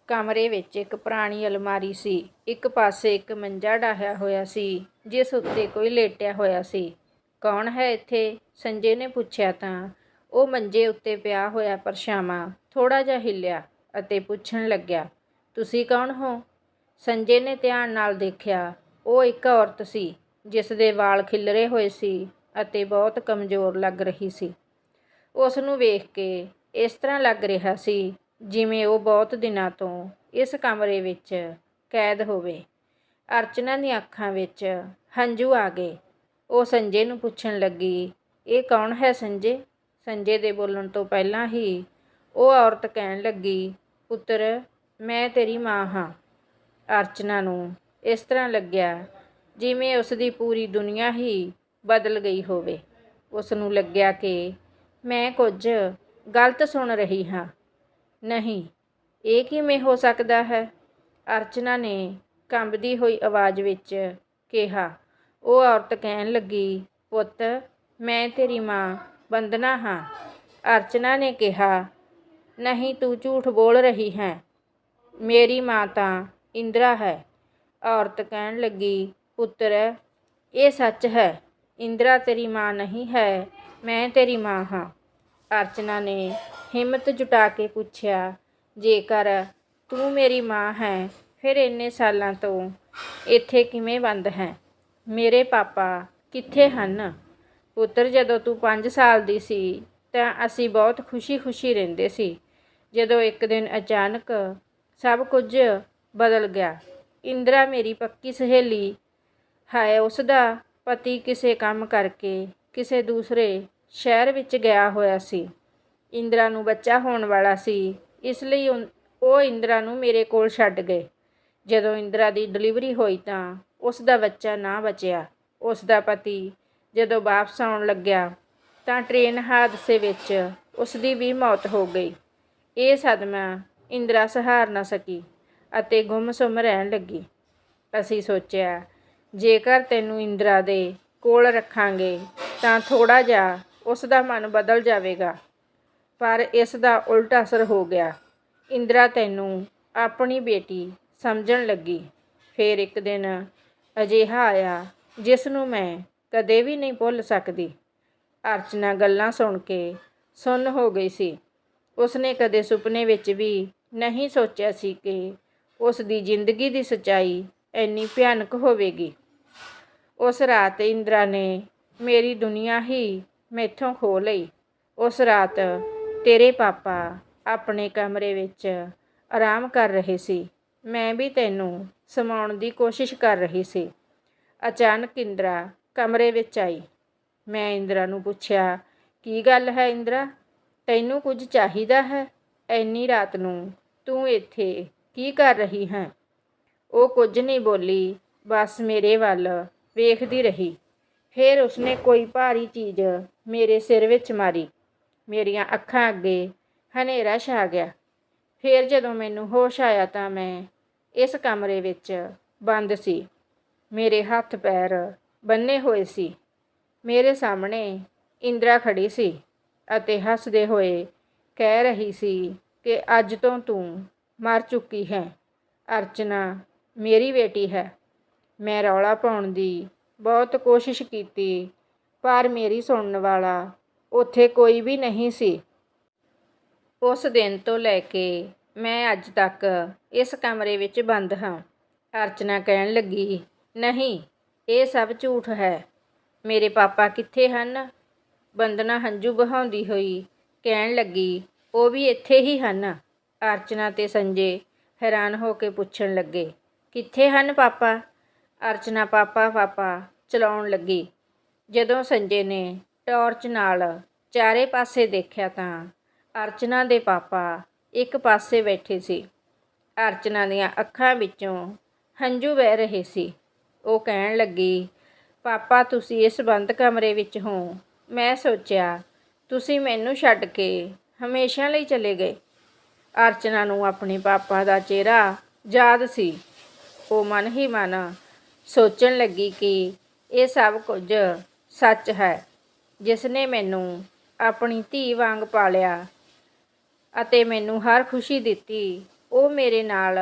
ਕਮਰੇ ਵਿੱਚ ਇੱਕ ਪੁਰਾਣੀ ਅਲਮਾਰੀ ਸੀ। ਇੱਕ ਪਾਸੇ ਇੱਕ ਮੰਜਾ ਡਾਹਿਆ ਹੋਇਆ ਸੀ, ਜਿਸ ਉੱਤੇ ਕੋਈ ਲੇਟਿਆ ਹੋਇਆ ਸੀ। ਕੌਣ ਹੈ ਇੱਥੇ? ਸੰਜੇ ਨੇ ਪੁੱਛਿਆ ਤਾਂ ਉਹ ਮੰਜੇ ਉੱਤੇ ਪਿਆ ਹੋਇਆ ਪਰਛਾਵਾਂ ਥੋੜਾ ਜਿਹਾ ਹਿੱਲਿਆ ਅਤੇ ਪੁੱਛਣ ਲੱਗਿਆ, ਤੁਸੀਂ ਕੌਣ ਹੋ? ਸੰਜੇ ਨੇ ਧਿਆਨ ਨਾਲ ਦੇਖਿਆ, ਉਹ ਇੱਕ ਔਰਤ ਸੀ, ਜਿਸ ਦੇ ਵਾਲ ਖਿਲਰੇ ਹੋਏ ਸੀ ਅਤੇ ਬਹੁਤ ਕਮਜ਼ੋਰ ਲੱਗ ਰਹੀ ਸੀ। ਉਸ ਨੂੰ ਵੇਖ ਕੇ ਇਸ ਤਰ੍ਹਾਂ ਲੱਗ ਰਿਹਾ ਸੀ ਜਿਵੇਂ ਉਹ ਬਹੁਤ ਦਿਨਾਂ ਤੋਂ ਇਸ ਕਮਰੇ ਵਿੱਚ ਕੈਦ ਹੋਵੇ। ਅਰਚਨਾ ਦੀਆਂ ਅੱਖਾਂ ਵਿੱਚ ਹੰਝੂ ਆ ਗਏ। ਉਹ ਸੰਜੇ ਨੂੰ ਪੁੱਛਣ ਲੱਗੀ, ਇਹ ਕੌਣ ਹੈ ਸੰਜੇ? ਸੰਜੇ ਦੇ ਬੋਲਣ ਤੋਂ ਪਹਿਲਾਂ ਹੀ ਉਹ ਔਰਤ ਕਹਿਣ ਲੱਗੀ, ਪੁੱਤਰ, ਮੈਂ ਤੇਰੀ ਮਾਂ ਹਾਂ। ਅਰਚਨਾ ਨੂੰ ਇਸ ਤਰ੍ਹਾਂ ਲੱਗਿਆ ਜਿਵੇਂ ਉਸ ਦੀ ਪੂਰੀ ਦੁਨੀਆ ਹੀ ਬਦਲ ਗਈ ਹੋਵੇ। ਉਸ ਨੂੰ ਲੱਗਿਆ ਕਿ ਮੈਂ ਕੁਝ ਗਲਤ ਸੁਣ ਰਹੀ ਹਾਂ। ਨਹੀਂ, ਇਹ ਕਿਵੇਂ ਹੋ ਸਕਦਾ ਹੈ? ਅਰਚਨਾ ਨੇ ਕੰਬਦੀ ਹੋਈ ਆਵਾਜ਼ ਵਿੱਚ ਕਿਹਾ। ਉਹ ਔਰਤ ਕਹਿਣ ਲੱਗੀ, ਪੁੱਤ, ਮੈਂ ਤੇਰੀ ਮਾਂ ਬੰਦਨਾ ਹਾਂ। ਅਰਚਨਾ ਨੇ ਕਿਹਾ, ਨਹੀਂ ਤੂੰ ਝੂਠ ਬੋਲ ਰਹੀ ਹੈ। ਮੇਰੀ ਮਾਂ ਤਾਂ ਇੰਦਰਾ ਹੈ। ਔਰਤ ਕਹਿਣ ਲੱਗੀ, ਪੁੱਤਰ, ਇਹ ਸੱਚ ਹੈ। ਇੰਦਰਾ ਤੇਰੀ ਮਾਂ ਨਹੀਂ ਹੈ, ਮੈਂ ਤੇਰੀ ਮਾਂ ਹਾਂ। ਅਰਚਨਾ ਨੇ ਹਿੰਮਤ ਜੁਟਾ ਕੇ ਪੁੱਛਿਆ, ਜੇਕਰ ਤੂੰ ਮੇਰੀ ਮਾਂ ਹੈ, ਫਿਰ ਇੰਨੇ ਸਾਲਾਂ ਤੋਂ ਇੱਥੇ ਕਿਵੇਂ ਬੰਦ ਹੈ? ਮੇਰੇ ਪਾਪਾ ਕਿੱਥੇ ਹਨ? ਪੁੱਤਰ, ਜਦੋਂ ਤੂੰ 5 ਸਾਲ ਦੀ ਸੀ ਤਾਂ ਅਸੀਂ ਬਹੁਤ ਖੁਸ਼ੀ-ਖੁਸ਼ੀ ਰਹਿੰਦੇ ਸੀ। ਜਦੋਂ ਇੱਕ ਦਿਨ ਅਚਾਨਕ ਸਭ ਕੁਝ ਬਦਲ ਗਿਆ। ਇੰਦਰਾ ਮੇਰੀ ਪੱਕੀ ਸਹੇਲੀ ਹੈ ਉਸ ਦਾ ਪਤੀ ਕਿਸੇ ਕੰਮ ਕਰਕੇ ਕਿਸੇ ਦੂਸਰੇ ਸ਼ਹਿਰ ਵਿੱਚ ਗਿਆ ਹੋਇਆ ਸੀ। ਇੰਦਰਾ ਨੂੰ ਬੱਚਾ ਹੋਣ ਵਾਲਾ ਸੀ, ਇਸ ਲਈ ਉਨ- ਉਹ ਇੰਦਰਾ ਨੂੰ ਮੇਰੇ ਕੋਲ ਛੱਡ ਗਏ। ਜਦੋਂ ਇੰਦਰਾ ਦੀ ਡਿਲੀਵਰੀ ਹੋਈ ਤਾਂ ਉਸ ਦਾ ਬੱਚਾ ਨਾ ਬਚਿਆ। ਉਸ ਦਾ ਪਤੀ ਜਦੋਂ ਵਾਪਸ ਆਉਣ ਲੱਗਿਆ ਤਾਂ ਟ੍ਰੇਨ ਹਾਦਸੇ ਵਿੱਚ ਉਸ ਦੀ ਵੀ ਮੌਤ ਹੋ ਗਈ। ਇਹ ਸਦਮਾ ਇੰਦਰਾ ਸਹਾਰ ਨਾ ਸਕੀ ਅਤੇ ਗੁੰਮਸੁੰਮ ਰਹਿਣ ਲੱਗੀ। ਅਸੀਂ ਸੋਚਿਆ, ਜੇਕਰ ਤੈਨੂੰ ਇੰਦਰਾ ਦੇ ਕੋਲ ਰੱਖਾਂਗੇ ਤਾਂ ਥੋੜਾ ਜਿਹਾ ਉਸ ਦਾ ਮਨ ਬਦਲ ਜਾਵੇਗਾ। ਪਰ ਇਸ ਦਾ ਉਲਟ ਅਸਰ ਹੋ ਗਿਆ। ਇੰਦਰਾ ਤੈਨੂੰ ਆਪਣੀ ਬੇਟੀ ਸਮਝਣ ਲੱਗੀ। ਫਿਰ ਇੱਕ ਦਿਨ ਅਜਿਹਾ ਆਇਆ ਜਿਸ ਨੂੰ ਮੈਂ ਕਦੇ ਵੀ ਨਹੀਂ ਭੁੱਲ ਸਕਦੀ। ਅਰਚਨਾ ਗੱਲਾਂ ਸੁਣ ਕੇ ਸੁੰਨ ਹੋ ਗਈ ਸੀ। ਉਸਨੇ ਕਦੇ ਸੁਪਨੇ ਵਿੱਚ ਵੀ ਨਹੀਂ ਸੋਚਿਆ ਸੀ ਕਿ ਉਸ ਦੀ ਜ਼ਿੰਦਗੀ ਦੀ ਸਚਾਈ ਇੰਨੀ ਭਿਆਨਕ ਹੋਵੇਗੀ। ਉਸ ਰਾਤ ਇੰਦਰਾ ਨੇ ਮੇਰੀ ਦੁਨੀਆ ਹੀ ਮੈਥੋਂ ਖੋ ਲਈ। ਉਸ ਰਾਤ ਤੇਰੇ ਪਾਪਾ ਆਪਣੇ ਕਮਰੇ ਵਿੱਚ ਆਰਾਮ ਕਰ ਰਹੇ ਸੀ। ਮੈਂ ਵੀ ਤੈਨੂੰ ਸਮਾਉਣ ਦੀ ਕੋਸ਼ਿਸ਼ ਕਰ ਰਹੀ ਸੀ। ਅਚਾਨਕ ਇੰਦਰਾ ਕਮਰੇ ਵਿੱਚ ਆਈ। ਮੈਂ ਇੰਦਰਾ ਨੂੰ ਪੁੱਛਿਆ, ਕੀ ਗੱਲ ਹੈ ਇੰਦਰਾ? ਤੈਨੂੰ ਕੁਝ ਚਾਹੀਦਾ ਹੈ? ਐਨੀ ਰਾਤ ਨੂੰ ਤੂੰ ਇੱਥੇ ਕੀ ਕਰ ਰਹੀ ਹੈ? ਉਹ ਕੁਝ ਨਹੀਂ ਬੋਲੀ, ਬਸ ਮੇਰੇ ਵੱਲ ਵੇਖਦੀ ਰਹੀ। ਫਿਰ ਉਸਨੇ ਕੋਈ ਭਾਰੀ ਚੀਜ਼ ਮੇਰੇ ਸਿਰ ਵਿੱਚ ਮਾਰੀ। ਮੇਰੀਆਂ ਅੱਖਾਂ ਅੱਗੇ ਹਨੇਰਾ ਛਾ ਗਿਆ। ਫਿਰ ਜਦੋਂ ਮੈਨੂੰ ਹੋਸ਼ ਆਇਆ ਤਾਂ ਮੈਂ ਇਸ ਕਮਰੇ ਵਿੱਚ ਬੰਦ ਸੀ। ਮੇਰੇ ਹੱਥ ਪੈਰ ਬੰਨੇ ਹੋਏ ਸੀ। ਮੇਰੇ ਸਾਹਮਣੇ ਇੰਦਰਾ ਖੜੀ ਸੀ ਅਤੇ ਹੱਸਦੇ ਹੋਏ ਕਹਿ ਰਹੀ ਸੀ ਕਿ ਅੱਜ ਤੋਂ ਤੂੰ ਮਰ ਚੁੱਕੀ ਹੈ। ਅਰਚਨਾ, ਮੇਰੀ ਬੇਟੀ ਹੈ। ਮੈਂ ਰੌਲਾ ਪਾਉਣ ਦੀ ਬਹੁਤ ਕੋਸ਼ਿਸ਼ ਕੀਤੀ, ਪਰ ਮੇਰੀ ਸੁਣਨ ਵਾਲਾ ਉੱਥੇ ਕੋਈ ਵੀ ਨਹੀਂ ਸੀ। ਉਸ ਦਿਨ ਤੋਂ ਲੈ ਕੇ ਮੈਂ ਅੱਜ ਤੱਕ ਇਸ ਕਮਰੇ ਵਿੱਚ ਬੰਦ ਹਾਂ। ਅਰਚਨਾ ਕਹਿਣ ਲੱਗੀ, ਨਹੀਂ ਇਹ ਸਭ ਝੂਠ ਹੈ। ਮੇਰੇ ਪਾਪਾ ਕਿੱਥੇ ਹਨ? ਬੰਦਨਾ ਹੰਝੂ ਬਹਾਉਂਦੀ ਹੋਈ ਕਹਿਣ ਲੱਗੀ, ਉਹ ਵੀ ਇੱਥੇ ਹੀ ਹਨ। ਅਰਚਨਾ ਤੇ ਸੰਜੇ ਹੈਰਾਨ ਹੋ ਕੇ ਪੁੱਛਣ ਲੱਗੇ, ਕਿੱਥੇ ਹਨ ਪਾਪਾ? ਅਰਚਨਾ, ਪਾਪਾ ਪਾਪਾ, ਚਲਾਉਣ ਲੱਗੀ। ਜਦੋਂ ਸੰਜੇ ਨੇ ਟਾਰਚ ਨਾਲ ਚਾਰੇ ਪਾਸੇ ਦੇਖਿਆ ਤਾਂ ਅਰਚਨਾ ਦੇ ਪਾਪਾ ਇੱਕ ਪਾਸੇ ਬੈਠੇ ਸੀ। ਅਰਚਨਾ ਦੀਆਂ ਅੱਖਾਂ ਵਿੱਚੋਂ ਹੰਝੂ ਵਹਿ ਰਹੇ ਸੀ। ਉਹ ਕਹਿਣ ਲੱਗੀ, ਪਾਪਾ, ਤੁਸੀਂ ਇਸ ਬੰਦ ਕਮਰੇ ਵਿੱਚ ਹੋ। ਮੈਂ ਸੋਚਿਆ, ਤੁਸੀਂ ਮੈਨੂੰ ਛੱਡ ਕੇ ਹਮੇਸ਼ਾ ਲਈ ਚਲੇ ਗਏ। ਅਰਚਨਾ ਨੂੰ ਆਪਣੇ ਪਾਪਾ ਦਾ ਚਿਹਰਾ ਯਾਦ ਸੀ। ਉਹ ਮਨ ਹੀ ਮਨ ਸੋਚਣ ਲੱਗੀ ਕਿ ਇਹ ਸਭ ਕੁਝ ਸੱਚ ਹੈ, ਜਿਸ ਨੇ ਮੈਨੂੰ ਆਪਣੀ ਧੀ ਵਾਂਗ ਪਾਲਿਆ ਅਤੇ ਮੈਨੂੰ ਹਰ ਖੁਸ਼ੀ ਦਿੱਤੀ। ਉਹ ਮੇਰੇ ਨਾਲ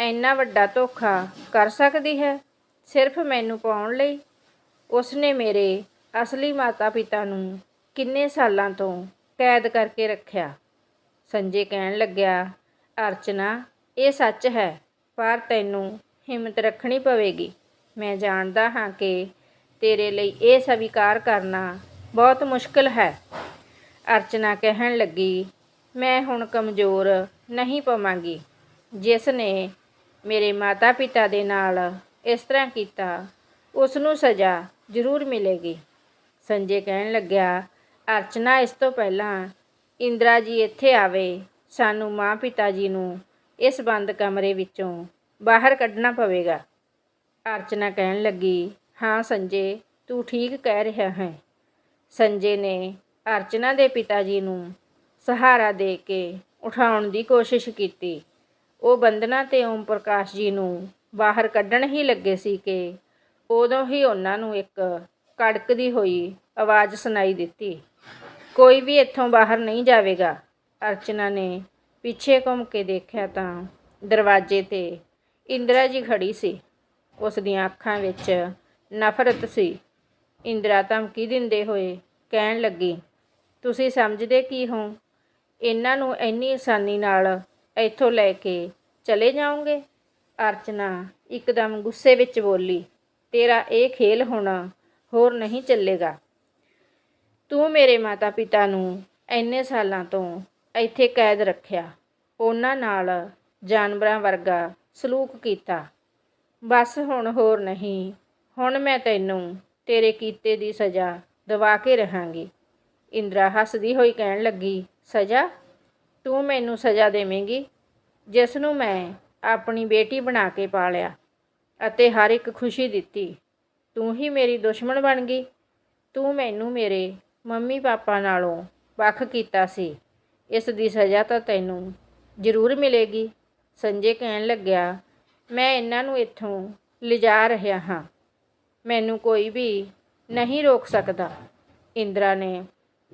ਇੰਨਾ ਵੱਡਾ ਧੋਖਾ ਕਰ ਸਕਦੀ ਹੈ? ਸਿਰਫ ਮੈਨੂੰ ਪਾਉਣ ਲਈ? ਉਸਨੇ ਮੇਰੇ ਅਸਲੀ ਮਾਤਾ-ਪਿਤਾ ਨੂੰ ਕਿੰਨੇ ਸਾਲਾਂ ਤੋਂ ਕੈਦ ਕਰਕੇ ਰੱਖਿਆ? ਸੰਜੇ ਕਹਿਣ ਲੱਗਿਆ, ਅਰਚਨਾ, ਇਹ ਸੱਚ ਹੈ, ਪਰ ਤੈਨੂੰ ਹਿੰਮਤ ਰੱਖਣੀ ਪਵੇਗੀ। ਮੈਂ ਜਾਣਦਾ ਹਾਂ ਕਿ ਤੇਰੇ ਲਈ ਇਹ ਸਵੀਕਾਰ ਕਰਨਾ ਬਹੁਤ ਮੁਸ਼ਕਲ ਹੈ। ਅਰਚਨਾ ਕਹਿਣ ਲੱਗੀ, ਮੈਂ ਹੁਣ ਕਮਜ਼ੋਰ ਨਹੀਂ ਪਵਾਂਗੀ। ਜਿਸ ਨੇ ਮੇਰੇ ਮਾਤਾ-ਪਿਤਾ ਦੇ ਨਾਲ ਇਸ ਤਰ੍ਹਾਂ ਕੀਤਾ। ਉਸ ਨੂੰ ਸਜ਼ਾ ਜ਼ਰੂਰ ਮਿਲੇਗੀ। ਸੰਜੇ ਕਹਿਣ ਲੱਗਿਆ, ਅਰਚਨਾ, ਇਸ ਤੋਂ ਪਹਿਲਾਂ ਇੰਦਰਾ ਜੀ ਇੱਥੇ ਆਵੇ, ਸਾਨੂੰ ਮਾਂ ਪਿਤਾ ਜੀ ਨੂੰ ਇਸ ਬੰਦ ਕਮਰੇ ਵਿੱਚੋਂ ਬਾਹਰ ਕੱਢਣਾ ਪਵੇਗਾ। ਅਰਚਨਾ ਕਹਿਣ ਲੱਗੀ, ਹਾਂ ਸੰਜੇ, ਤੂੰ ਠੀਕ ਕਹਿ ਰਿਹਾ ਹੈ। ਸੰਜੇ ਨੇ ਅਰਚਨਾ ਦੇ ਪਿਤਾ ਜੀ ਨੂੰ ਸਹਾਰਾ ਦੇ ਕੇ ਉਠਾਉਣ ਦੀ ਕੋਸ਼ਿਸ਼ ਕੀਤੀ। ਉਹ ਬੰਦਨਾ ਤੇ ਓਮ ਪ੍ਰਕਾਸ਼ ਜੀ ਨੂੰ ਬਾਹਰ ਕੱਢਣ ਹੀ ਲੱਗੇ ਸੀ ਕਿ ਉਦੋਂ ਹੀ ਉਹਨਾਂ ਨੂੰ ਇੱਕ ਕੜਕਦੀ ਹੋਈ ਆਵਾਜ਼ ਸੁਣਾਈ ਦਿੱਤੀ। ਕੋਈ ਵੀ ਇੱਥੋਂ ਬਾਹਰ ਨਹੀਂ ਜਾਵੇਗਾ। ਅਰਚਨਾ ਨੇ ਪਿੱਛੇ ਘੁੰਮ ਕੇ ਦੇਖਿਆ ਤਾਂ ਦਰਵਾਜ਼ੇ ਤੇ ਇੰਦਰਾ ਜੀ ਖੜੀ ਸੀ। ਉਸ ਦੀਆਂ ਅੱਖਾਂ ਵਿੱਚ ਨਫ਼ਰਤ ਸੀ। ਇੰਦਰਾ ਧਮਕੀ ਦਿੰਦੇ ਹੋਏ ਕਹਿਣ ਲੱਗੀ, ਤੁਸੀਂ ਸਮਝਦੇ ਕੀ ਹੋ? ਇਹਨਾਂ ਨੂੰ ਇੰਨੀ ਆਸਾਨੀ ਨਾਲ ਇੱਥੋਂ ਲੈ ਕੇ ਚਲੇ ਜਾਓਗੇ? ਅਰਚਨਾ ਇੱਕਦਮ ਗੁੱਸੇ ਵਿੱਚ ਬੋਲੀ, ਤੇਰਾ ਇਹ ਖੇਲ ਹੁਣ ਹੋਰ ਨਹੀਂ ਚੱਲੇਗਾ। ਤੂੰ ਮੇਰੇ ਮਾਤਾ-ਪਿਤਾ ਨੂੰ ਇੰਨੇ ਸਾਲਾਂ ਤੋਂ ਇੱਥੇ ਕੈਦ ਰੱਖਿਆ, ਉਹਨਾਂ ਨਾਲ ਜਾਨਵਰਾਂ ਵਰਗਾ ਸਲੂਕ ਕੀਤਾ। ਬਸ ਹੁਣ ਹੋਰ ਨਹੀਂ, ਹੁਣ ਮੈਂ ਤੈਨੂੰ ਤੇਰੇ ਕੀਤੇ ਦੀ ਸਜ਼ਾ ਦਵਾ ਕੇ ਰਹਾਂਗੀ। ਇੰਦਰਾ ਹੱਸਦੀ ਹੋਈ ਕਹਿਣ ਲੱਗੀ, ਸਜ਼ਾ? ਤੂੰ ਮੈਨੂੰ ਸਜ਼ਾ ਦੇਵੇਂਗੀ? ਜਿਸ ਨੂੰ ਮੈਂ ਆਪਣੀ ਬੇਟੀ ਬਣਾ ਕੇ ਪਾਲਿਆ ਅਤੇ ਹਰ ਇੱਕ ਖੁਸ਼ੀ ਦਿੱਤੀ। ਤੂੰ ਹੀ ਮੇਰੀ ਦੁਸ਼ਮਣ ਬਣ ਗਈ। ਤੂੰ ਮੈਨੂੰ ਮੇਰੇ ਮੰਮੀ ਪਾਪਾ ਨਾਲੋਂ ਵੱਖ ਕੀਤਾ ਸੀ। ਇਸ ਦੀ ਸਜ਼ਾ ਤਾਂ ਤੈਨੂੰ ਜ਼ਰੂਰ ਮਿਲੇਗੀ। ਸੰਜੇ ਕਹਿਣ ਲੱਗਿਆ, ਮੈਂ ਇਹਨਾਂ ਨੂੰ ਇੱਥੋਂ ਲਿਜਾ ਰਿਹਾ ਹਾਂ। ਮੈਨੂੰ ਕੋਈ ਵੀ ਨਹੀਂ ਰੋਕ ਸਕਦਾ। ਇੰਦਰਾ ਨੇ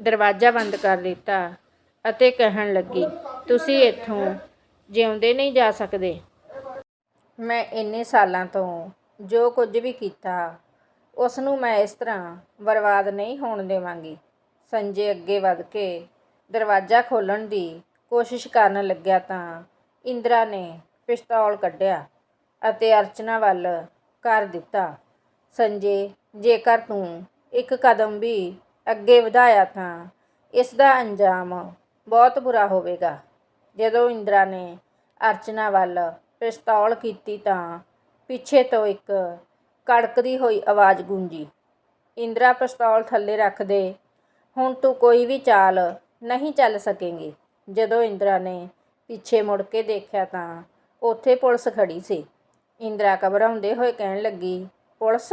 ਦਰਵਾਜ਼ਾ ਬੰਦ ਕਰ ਦਿੱਤਾ ਅਤੇ ਕਹਿਣ ਲੱਗੀ, ਤੁਸੀਂ ਇੱਥੋਂ ਜਿਉਂਦੇ ਨਹੀਂ ਜਾ ਸਕਦੇ। ਮੈਂ ਇੰਨੇ ਸਾਲਾਂ ਤੋਂ ਜੋ ਕੁਝ ਵੀ ਕੀਤਾ ਉਸ ਨੂੰ ਮੈਂ ਇਸ ਤਰ੍ਹਾਂ ਬਰਬਾਦ ਨਹੀਂ ਹੋਣ ਦੇਵਾਂਗੀ। ਸੰਜੇ ਅੱਗੇ ਵੱਧ ਕੇ ਦਰਵਾਜ਼ਾ ਖੋਲ੍ਹਣ ਦੀ ਕੋਸ਼ਿਸ਼ ਕਰਨ ਲੱਗਿਆ ਤਾਂ ਇੰਦਰਾ ਨੇ ਪਿਸਤੌਲ ਕੱਢਿਆ ਅਤੇ ਅਰਚਨਾ ਵੱਲ ਕਰ ਦਿੱਤਾ। ਸੰਜੇ, ਜੇਕਰ ਤੂੰ ਇੱਕ ਕਦਮ ਵੀ ਅੱਗੇ ਵਧਾਇਆ ਤਾਂ ਇਸ ਦਾ ਅੰਜਾਮ ਬਹੁਤ ਬੁਰਾ ਹੋਵੇਗਾ। ਜਦੋਂ ਇੰਦਰਾ ਨੇ ਅਰਚਨਾ ਵੱਲ ਪਿਸਤੌਲ ਕੀਤੀ ਤਾਂ ਪਿੱਛੇ ਤੋਂ ਇੱਕ ਕੜਕਦੀ ਹੋਈ ਆਵਾਜ਼ ਗੂੰਜੀ। ਇੰਦਰਾ ਪਿਸਤੌਲ ਥੱਲੇ ਰੱਖ ਦੇ ਹੁਣ ਤੂੰ ਕੋਈ ਵੀ ਚਾਲ ਨਹੀਂ ਚੱਲ ਸਕੇਂਗੀ। ਜਦੋਂ ਇੰਦਰਾ ਨੇ ਪਿੱਛੇ ਮੁੜ ਕੇ ਦੇਖਿਆ ਤਾਂ ਉੱਥੇ ਪੁਲਿਸ ਖੜੀ ਸੀ। ਇੰਦਰਾ ਘਬਰਾਉਂਦੇ ਹੋਏ ਕਹਿਣ ਲੱਗੀ, ਪੁਲਿਸ?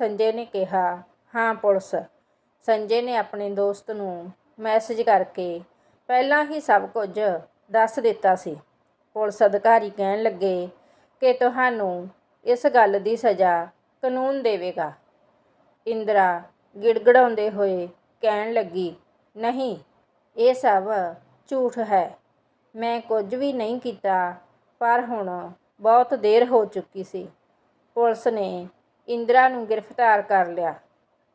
ਸੰਜੇ ਨੇ ਕਿਹਾ, ਹਾਂ, ਪੁਲਿਸ। ਸੰਜੇ ਨੇ ਆਪਣੇ ਦੋਸਤ ਨੂੰ ਮੈਸੇਜ ਕਰਕੇ, ਪਹਿਲਾਂ ਹੀ ਸਭ ਕੁਝ ਦੱਸ ਦਿੱਤਾ ਸੀ। ਪੁਲਿਸ ਅਧਿਕਾਰੀ ਕਹਿਣ ਲੱਗੇ ਕਿ ਤੁਹਾਨੂੰ ਇਸ ਗੱਲ ਦੀ ਸਜ਼ਾ ਕਾਨੂੰਨ ਦੇਵੇਗਾ। ਇੰਦਰਾ ਗਿੜਗੜਾਉਂਦੇ ਹੋਏ ਕਹਿਣ ਲੱਗੀ, ਨਹੀਂ, ਇਹ ਸਭ ਝੂਠ ਹੈ। ਮੈਂ ਕੁਝ ਵੀ ਨਹੀਂ ਕੀਤਾ, ਪਰ ਹੁਣ ਬਹੁਤ ਦੇਰ ਹੋ ਚੁੱਕੀ ਸੀ। ਪੁਲਿਸ ਨੇ ਇੰਦਰਾ ਨੂੰ ਗ੍ਰਿਫਤਾਰ ਕਰ ਲਿਆ।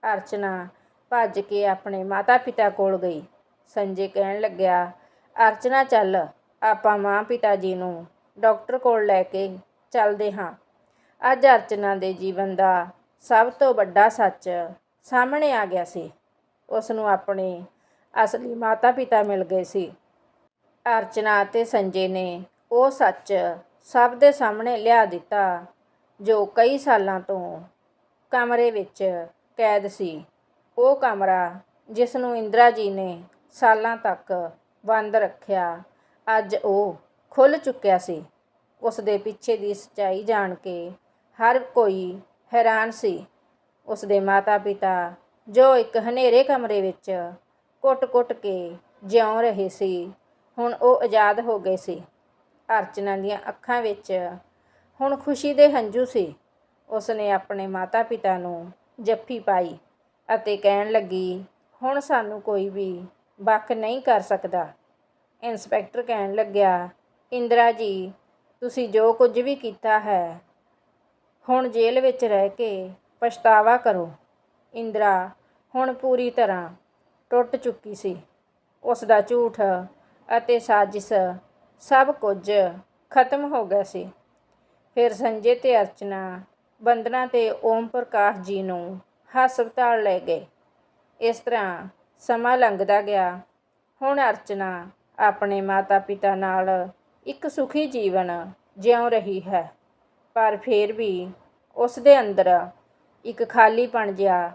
ਅਰਚਨਾ ਭੱਜ ਕੇ ਆਪਣੇ ਮਾਤਾ-ਪਿਤਾ ਕੋਲ ਗਈ। ਸੰਜੇ ਕਹਿਣ ਲੱਗਿਆ ਅਰਚਨਾ ਚੱਲ, ਆਪਾਂ ਮਾਂ-ਪਿਤਾ ਜੀ ਨੂੰ ਡਾਕਟਰ ਕੋਲ ਲੈ ਕੇ ਚੱਲਦੇ ਹਾਂ। ਅੱਜ ਅਰਚਨਾ ਦੇ ਜੀਵਨ ਦਾ ਸਭ ਤੋਂ ਵੱਡਾ ਸੱਚ ਸਾਹਮਣੇ ਆ ਗਿਆ ਸੀ। ਉਸ ਨੂੰ ਆਪਣੇ ਅਸਲੀ ਮਾਤਾ-ਪਿਤਾ ਮਿਲ ਗਏ ਸੀ। ਅਰਚਨਾ ਅਤੇ ਸੰਜੇ ਨੇ ਉਹ ਸੱਚ ਸਭ ਦੇ ਸਾਹਮਣੇ ਲਿਆ ਦਿੱਤਾ, ਜੋ ਕਈ ਸਾਲਾਂ ਤੋਂ ਕਮਰੇ ਵਿੱਚ ਕੈਦ ਸੀ। ਉਹ ਕਮਰਾ ਜਿਸ ਨੂੰ ਇੰਦਰਾ ਜੀ ਨੇ ਸਾਲਾਂ ਤੱਕ ਬੰਦ ਰੱਖਿਆ। ਅੱਜ ਉਹ ਖੁੱਲ੍ਹ ਚੁੱਕਿਆ ਸੀ। ਉਸ ਦੇ ਪਿੱਛੇ ਦੀ ਸੱਚਾਈ ਜਾਣ ਕੇ ਹਰ ਕੋਈ ਹੈਰਾਨ ਸੀ। ਉਸ ਦੇ ਮਾਤਾ-ਪਿਤਾ ਜੋ ਇੱਕ ਹਨੇਰੇ ਕਮਰੇ ਵਿੱਚ ਕੁੱਟ-ਕੁੱਟ ਕੇ ਜਿਉਂ ਰਹੇ ਸੀ, ਹੁਣ ਉਹ ਆਜ਼ਾਦ ਹੋ ਗਏ ਸੀ। ਅਰਚਨਾ ਦੀਆਂ ਅੱਖਾਂ ਵਿੱਚ ਹੁਣ ਖੁਸ਼ੀ ਦੇ ਹੰਝੂ ਸੀ। ਉਸ ਨੇ ਆਪਣੇ ਮਾਤਾ-ਪਿਤਾ ਨੂੰ ਜੱਫੀ ਪਾਈ ਅਤੇ ਕਹਿਣ ਲੱਗੀ, ਹੁਣ ਸਾਨੂੰ ਕੋਈ ਵੀ ਵੱਖ ਨਹੀਂ ਕਰ ਸਕਦਾ। ਇੰਸਪੈਕਟਰ ਕਹਿਣ ਲੱਗਿਆ, ਇੰਦਰਾ ਜੀ, ਤੁਸੀਂ ਜੋ ਕੁਝ ਵੀ ਕੀਤਾ ਹੈ, ਹੁਣ ਜੇਲ੍ਹ ਵਿੱਚ ਰਹਿ ਕੇ ਪਛਤਾਵਾ ਕਰੋ। ਇੰਦਰਾ, ਹੁਣ ਪੂਰੀ ਤਰ੍ਹਾਂ ਟੁੱਟ ਚੁੱਕੀ ਸੀ। ਉਸ ਦਾ ਝੂਠ ਅਤੇ ਸਾਜ਼ਿਸ਼ ਸਭ ਕੁਝ ਖਤਮ ਹੋ ਗਿਆ ਸੀ। ਫਿਰ ਸੰਜੇ ਤੇ ਅਰਚਨਾ ਬੰਦਨਾ ਤੇ ਓਮ ਪ੍ਰਕਾਸ਼ ਜੀ ਨੂੰ ਹਸਪਤਾਲ ਲੈ ਗਏ। ਇਸ ਤਰ੍ਹਾਂ ਸਮਾਂ ਲੰਘਦਾ ਗਿਆ। ਹੁਣ ਅਰਚਨਾ ਆਪਣੇ ਮਾਤਾ-ਪਿਤਾ ਨਾਲ ਇੱਕ ਸੁਖੀ ਜੀਵਨ ਜਿਉ ਰਹੀ ਹੈ। ਪਰ ਫਿਰ ਵੀ ਉਸ ਦੇ ਅੰਦਰ ਇੱਕ ਖਾਲੀਪਣ ਜਿਹਾ,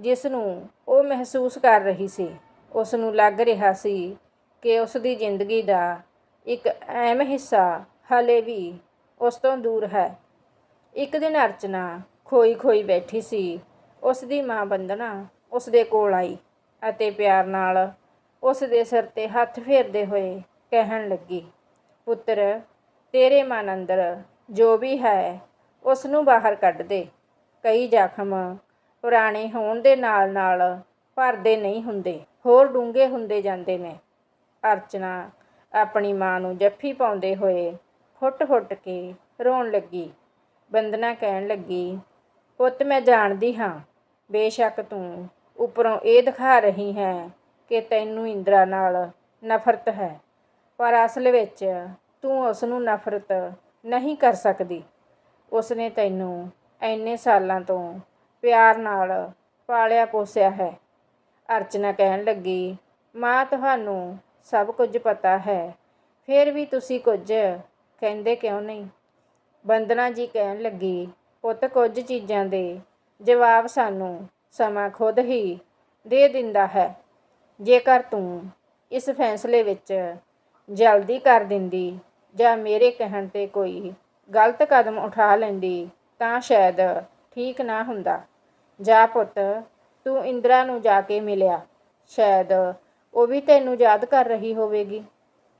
ਜਿਸ ਨੂੰ ਉਹ ਮਹਿਸੂਸ ਕਰ ਰਹੀ ਸੀ। ਉਸ ਨੂੰ ਲੱਗ ਰਿਹਾ ਸੀ ਕਿ ਉਸ ਦੀ ਜ਼ਿੰਦਗੀ ਦਾ ਇੱਕ ਅਹਿਮ ਹਿੱਸਾ ਹਲੇ ਵੀ ਉਸ ਤੋਂ ਦੂਰ ਹੈ। ਇੱਕ ਦਿਨ ਅਰਚਨਾ ਖੋਈ ਖੋਈ ਬੈਠੀ ਸੀ। ਉਸ ਦੀ ਮਾਂ ਬੰਦਨਾ ਉਸ ਦੇ ਕੋਲ ਆਈ ਅਤੇ ਪਿਆਰ ਨਾਲ ਉਸ ਦੇ ਸਿਰ ਤੇ ਹੱਥ ਫੇਰਦੇ ਹੋਏ ਕਹਿਣ ਲੱਗੀ, ਪੁੱਤਰ, ਤੇਰੇ ਮਨ ਅੰਦਰ ਜੋ ਵੀ ਹੈ ਉਸ ਨੂੰ ਬਾਹਰ ਕੱਢ ਦੇ। ਕਈ ਜ਼ਖਮ ਪੁਰਾਣੇ ਹੋਣ ਦੇ ਨਾਲ ਨਾਲ ਭਰਦੇ ਨਹੀਂ ਹੁੰਦੇ, ਹੋਰ ਡੂੰਘੇ ਹੁੰਦੇ ਜਾਂਦੇ ਨੇ। ਅਰਚਨਾ ਆਪਣੀ ਮਾਂ ਨੂੰ ਜੱਫੀ ਪਾਉਂਦੇ ਹੋਏ ਫੁੱਟ-ਫੁੱਟ ਕੇ ਰੋਣ ਲੱਗੀ। ਬੰਦਨਾ ਕਹਿਣ ਲੱਗੀ, ਪੁੱਤ, ਮੈਂ ਜਾਣਦੀ ਹਾਂ, ਬੇਸ਼ੱਕ ਤੂੰ ਉੱਪਰੋਂ ਇਹ ਦਿਖਾ ਰਹੀ ਹੈ ਕਿ ਤੈਨੂੰ ਇੰਦਰਾ ਨਾਲ ਨਫ਼ਰਤ ਹੈ। ਪਰ ਅਸਲ ਵਿੱਚ ਤੂੰ ਉਸ ਨੂੰ ਨਫ਼ਰਤ ਨਹੀਂ ਕਰ ਸਕਦੀ। ਉਸ ਨੇ ਤੈਨੂੰ ਐਨੇ ਸਾਲਾਂ ਤੋਂ ਪਿਆਰ ਨਾਲ ਪਾਲਿਆ ਪੋਸਿਆ ਹੈ। ਅਰਚਨਾ ਕਹਿਣ ਲੱਗੀ, ਮਾਂ, ਤੁਹਾਨੂੰ ਸਭ ਕੁਝ ਪਤਾ ਹੈ। ਫਿਰ ਵੀ ਤੁਸੀਂ ਕੁਝ ਕਹਿੰਦੇ ਕਿਉਂ ਨਹੀਂ? ਬੰਦਨਾ ਜੀ ਕਹਿਣ ਲੱਗੀ, ਪੁੱਤ, ਕੁਝ ਚੀਜ਼ਾਂ ਦੇ ਜਵਾਬ ਸਾਨੂੰ ਸਮਾਂ ਖੁਦ ਹੀ ਦੇ ਦਿੰਦਾ ਹੈ। ਜੇਕਰ ਤੂੰ ਇਸ ਫੈਸਲੇ ਵਿੱਚ ਜਲਦੀ ਕਰ ਦਿੰਦੀ ਜਾਂ ਮੇਰੇ ਕਹਿਣ ਤੇ ਕੋਈ ਗਲਤ ਕਦਮ ਉਠਾ ਲੈਂਦੀ, ਤਾਂ ਸ਼ਾਇਦ ਠੀਕ ਨਾ ਹੁੰਦਾ। ਜਾ ਪੁੱਤ, ਤੂੰ ਇੰਦਰਾ ਨੂੰ ਜਾ ਕੇ ਮਿਲਿਆ। ਸ਼ਾਇਦ ਉਹ ਵੀ ਤੈਨੂੰ ਯਾਦ ਕਰ ਰਹੀ ਹੋਵੇਗੀ।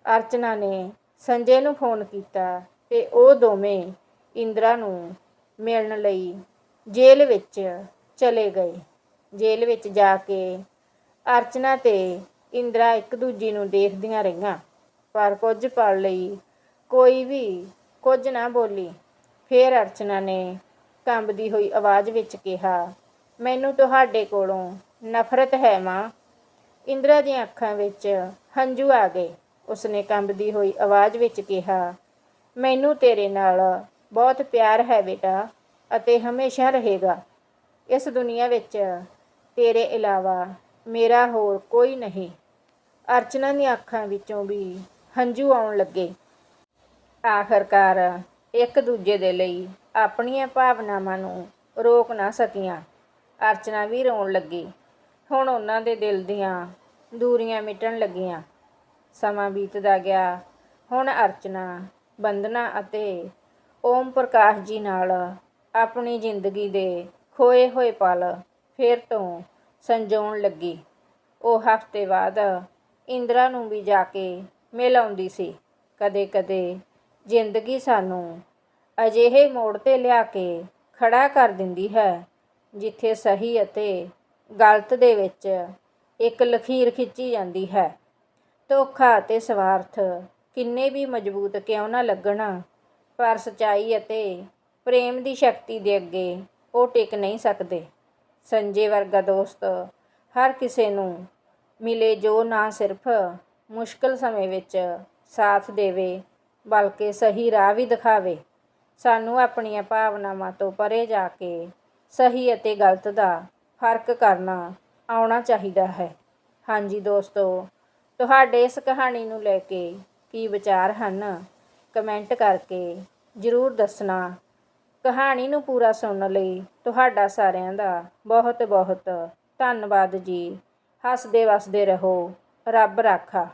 ਅਰਚਨਾ ਨੇ ਸੰਜੇ ਨੂੰ ਫੋਨ ਕੀਤਾ ਤੇ ਉਹ ਦੋਵੇਂ ਇੰਦਰਾ ਨੂੰ ਮਿਲਣ ਲਈ ਜੇਲ੍ਹ ਵਿੱਚ ਚਲੇ ਗਏ। ਜੇਲ੍ਹ ਵਿੱਚ ਜਾ ਕੇ ਅਰਚਨਾ ਤੇ ਇੰਦਰਾ ਇੱਕ ਦੂਜੀ ਨੂੰ ਦੇਖਦੀਆਂ ਰਹੀਆਂ। ਪਰ ਕੁਝ ਪਲ ਲਈ ਕੋਈ ਵੀ ਕੁਝ ਨਾ ਬੋਲੀ। ਫੇਰ ਅਰਚਨਾ ਨੇ ਕੰਬਦੀ ਹੋਈ ਆਵਾਜ਼ ਵਿੱਚ ਕਿਹਾ, ਮੈਨੂੰ ਤੁਹਾਡੇ ਕੋਲੋਂ ਨਫ਼ਰਤ ਹੈ ਮਾਂ। ਇੰਦਰਾ ਦੀਆਂ ਅੱਖਾਂ ਵਿੱਚ ਹੰਝੂ ਆ ਗਏ। ਉਸਨੇ ਕੰਬਦੀ ਹੋਈ ਆਵਾਜ਼ ਵਿੱਚ ਕਿਹਾ, ਮੈਨੂੰ ਤੇਰੇ ਨਾਲ ਬਹੁਤ ਪਿਆਰ ਹੈ ਬੇਟਾ ਅਤੇ ਹਮੇਸ਼ਾ ਰਹੇਗਾ। ਇਸ ਦੁਨੀਆ ਵਿੱਚ ਤੇਰੇ ਇਲਾਵਾ ਮੇਰਾ ਹੋਰ ਕੋਈ ਨਹੀਂ। ਅਰਚਨਾ ਦੀਆਂ ਅੱਖਾਂ ਵਿੱਚੋਂ ਵੀ ਹੰਝੂ ਆਉਣ ਲੱਗੇ। ਆਖਰਕਾਰ ਇੱਕ ਦੂਜੇ ਦੇ ਲਈ ਆਪਣੀਆਂ ਭਾਵਨਾਵਾਂ ਨੂੰ ਰੋਕ ਨਾ ਸਕੀਆਂ। ਅਰਚਨਾ ਵੀ ਰੋਣ ਲੱਗੀ। ਹੁਣ ਉਹਨਾਂ ਦੇ ਦਿਲ ਦੀਆਂ ਦੂਰੀਆਂ ਮਿਟਣ ਲੱਗੀਆਂ। ਸਮਾਂ ਬੀਤਦਾ ਗਿਆ। ਹੁਣ ਅਰਚਨਾ ਬੰਦਨਾ ਅਤੇ ਓਮ ਪ੍ਰਕਾਸ਼ ਜੀ ਨਾਲ ਆਪਣੀ ਜ਼ਿੰਦਗੀ ਦੇ ਖੋਏ ਹੋਏ ਪਲ ਫੇਰ ਤੋਂ ਸੰਜਾਉਣ ਲੱਗੀ। ਉਹ ਹਫ਼ਤੇ ਬਾਅਦ ਇੰਦਰਾ ਨੂੰ ਵੀ ਜਾ ਕੇ ਮਿਲ ਆਉਂਦੀ ਸੀ। ਕਦੇ-ਕਦੇ ਜ਼ਿੰਦਗੀ ਸਾਨੂੰ ਅਜਿਹੇ ਮੋੜ ਤੇ ਲਿਆ ਕੇ ਖੜਾ ਕਰ ਦਿੰਦੀ ਹੈ, ਜਿੱਥੇ ਸਹੀ ਅਤੇ ਗਲਤ ਦੇ ਵਿੱਚ ਇੱਕ ਲਖੀਰ ਖਿੱਚੀ ਜਾਂਦੀ ਹੈ। ਧੋਖਾ ਅਤੇ ਸਵਾਰਥ ਕਿੰਨੇ ਵੀ ਮਜ਼ਬੂਤ ਕਿਉਂ ਨਾ ਲੱਗਣ, ਪਰ ਸਚਾਈ ਅਤੇ ਪ੍ਰੇਮ ਦੀ ਸ਼ਕਤੀ ਦੇ ਅੱਗੇ ਉਹ ਟਿਕ ਨਹੀਂ ਸਕਦੇ। ਸੰਜੇ ਵਰਗਾ ਦੋਸਤ ਹਰ ਕਿਸੇ ਨੂੰ ਮਿਲੇ ਜੋ ਨਾ ਸਿਰਫ ਮੁਸ਼ਕਲ ਸਮੇਂ ਵਿੱਚ ਸਾਥ ਦੇਵੇ, ਬਲਕਿ ਸਹੀ ਰਾਹ ਵੀ ਦਿਖਾਵੇ। ਸਾਨੂੰ ਆਪਣੀਆਂ ਭਾਵਨਾਵਾਂ ਤੋਂ ਪਰੇ ਜਾ ਕੇ ਸਹੀ ਅਤੇ ਗਲਤ ਦਾ ਫ਼ਰਕ ਕਰਨਾ ਆਉਣਾ ਚਾਹੀਦਾ ਹੈ। ਹਾਂਜੀ ਦੋਸਤੋ, ਤੁਹਾਡੇ ਇਸ ਕਹਾਣੀ ਨੂੰ ਲੈ ਕੇ ਕੀ ਵਿਚਾਰ ਹਨ? ਕਮੈਂਟ ਕਰਕੇ ਜ਼ਰੂਰ ਦੱਸਣਾ। ਕਹਾਣੀ ਨੂੰ ਪੂਰਾ ਸੁਣਨ ਲਈ ਤੁਹਾਡਾ ਸਾਰਿਆਂ ਦਾ ਬਹੁਤ ਬਹੁਤ ਧੰਨਵਾਦ ਜੀ। ਹੱਸਦੇ ਵਸਦੇ ਰਹੋ। ਰੱਬ ਰਾਖਾ।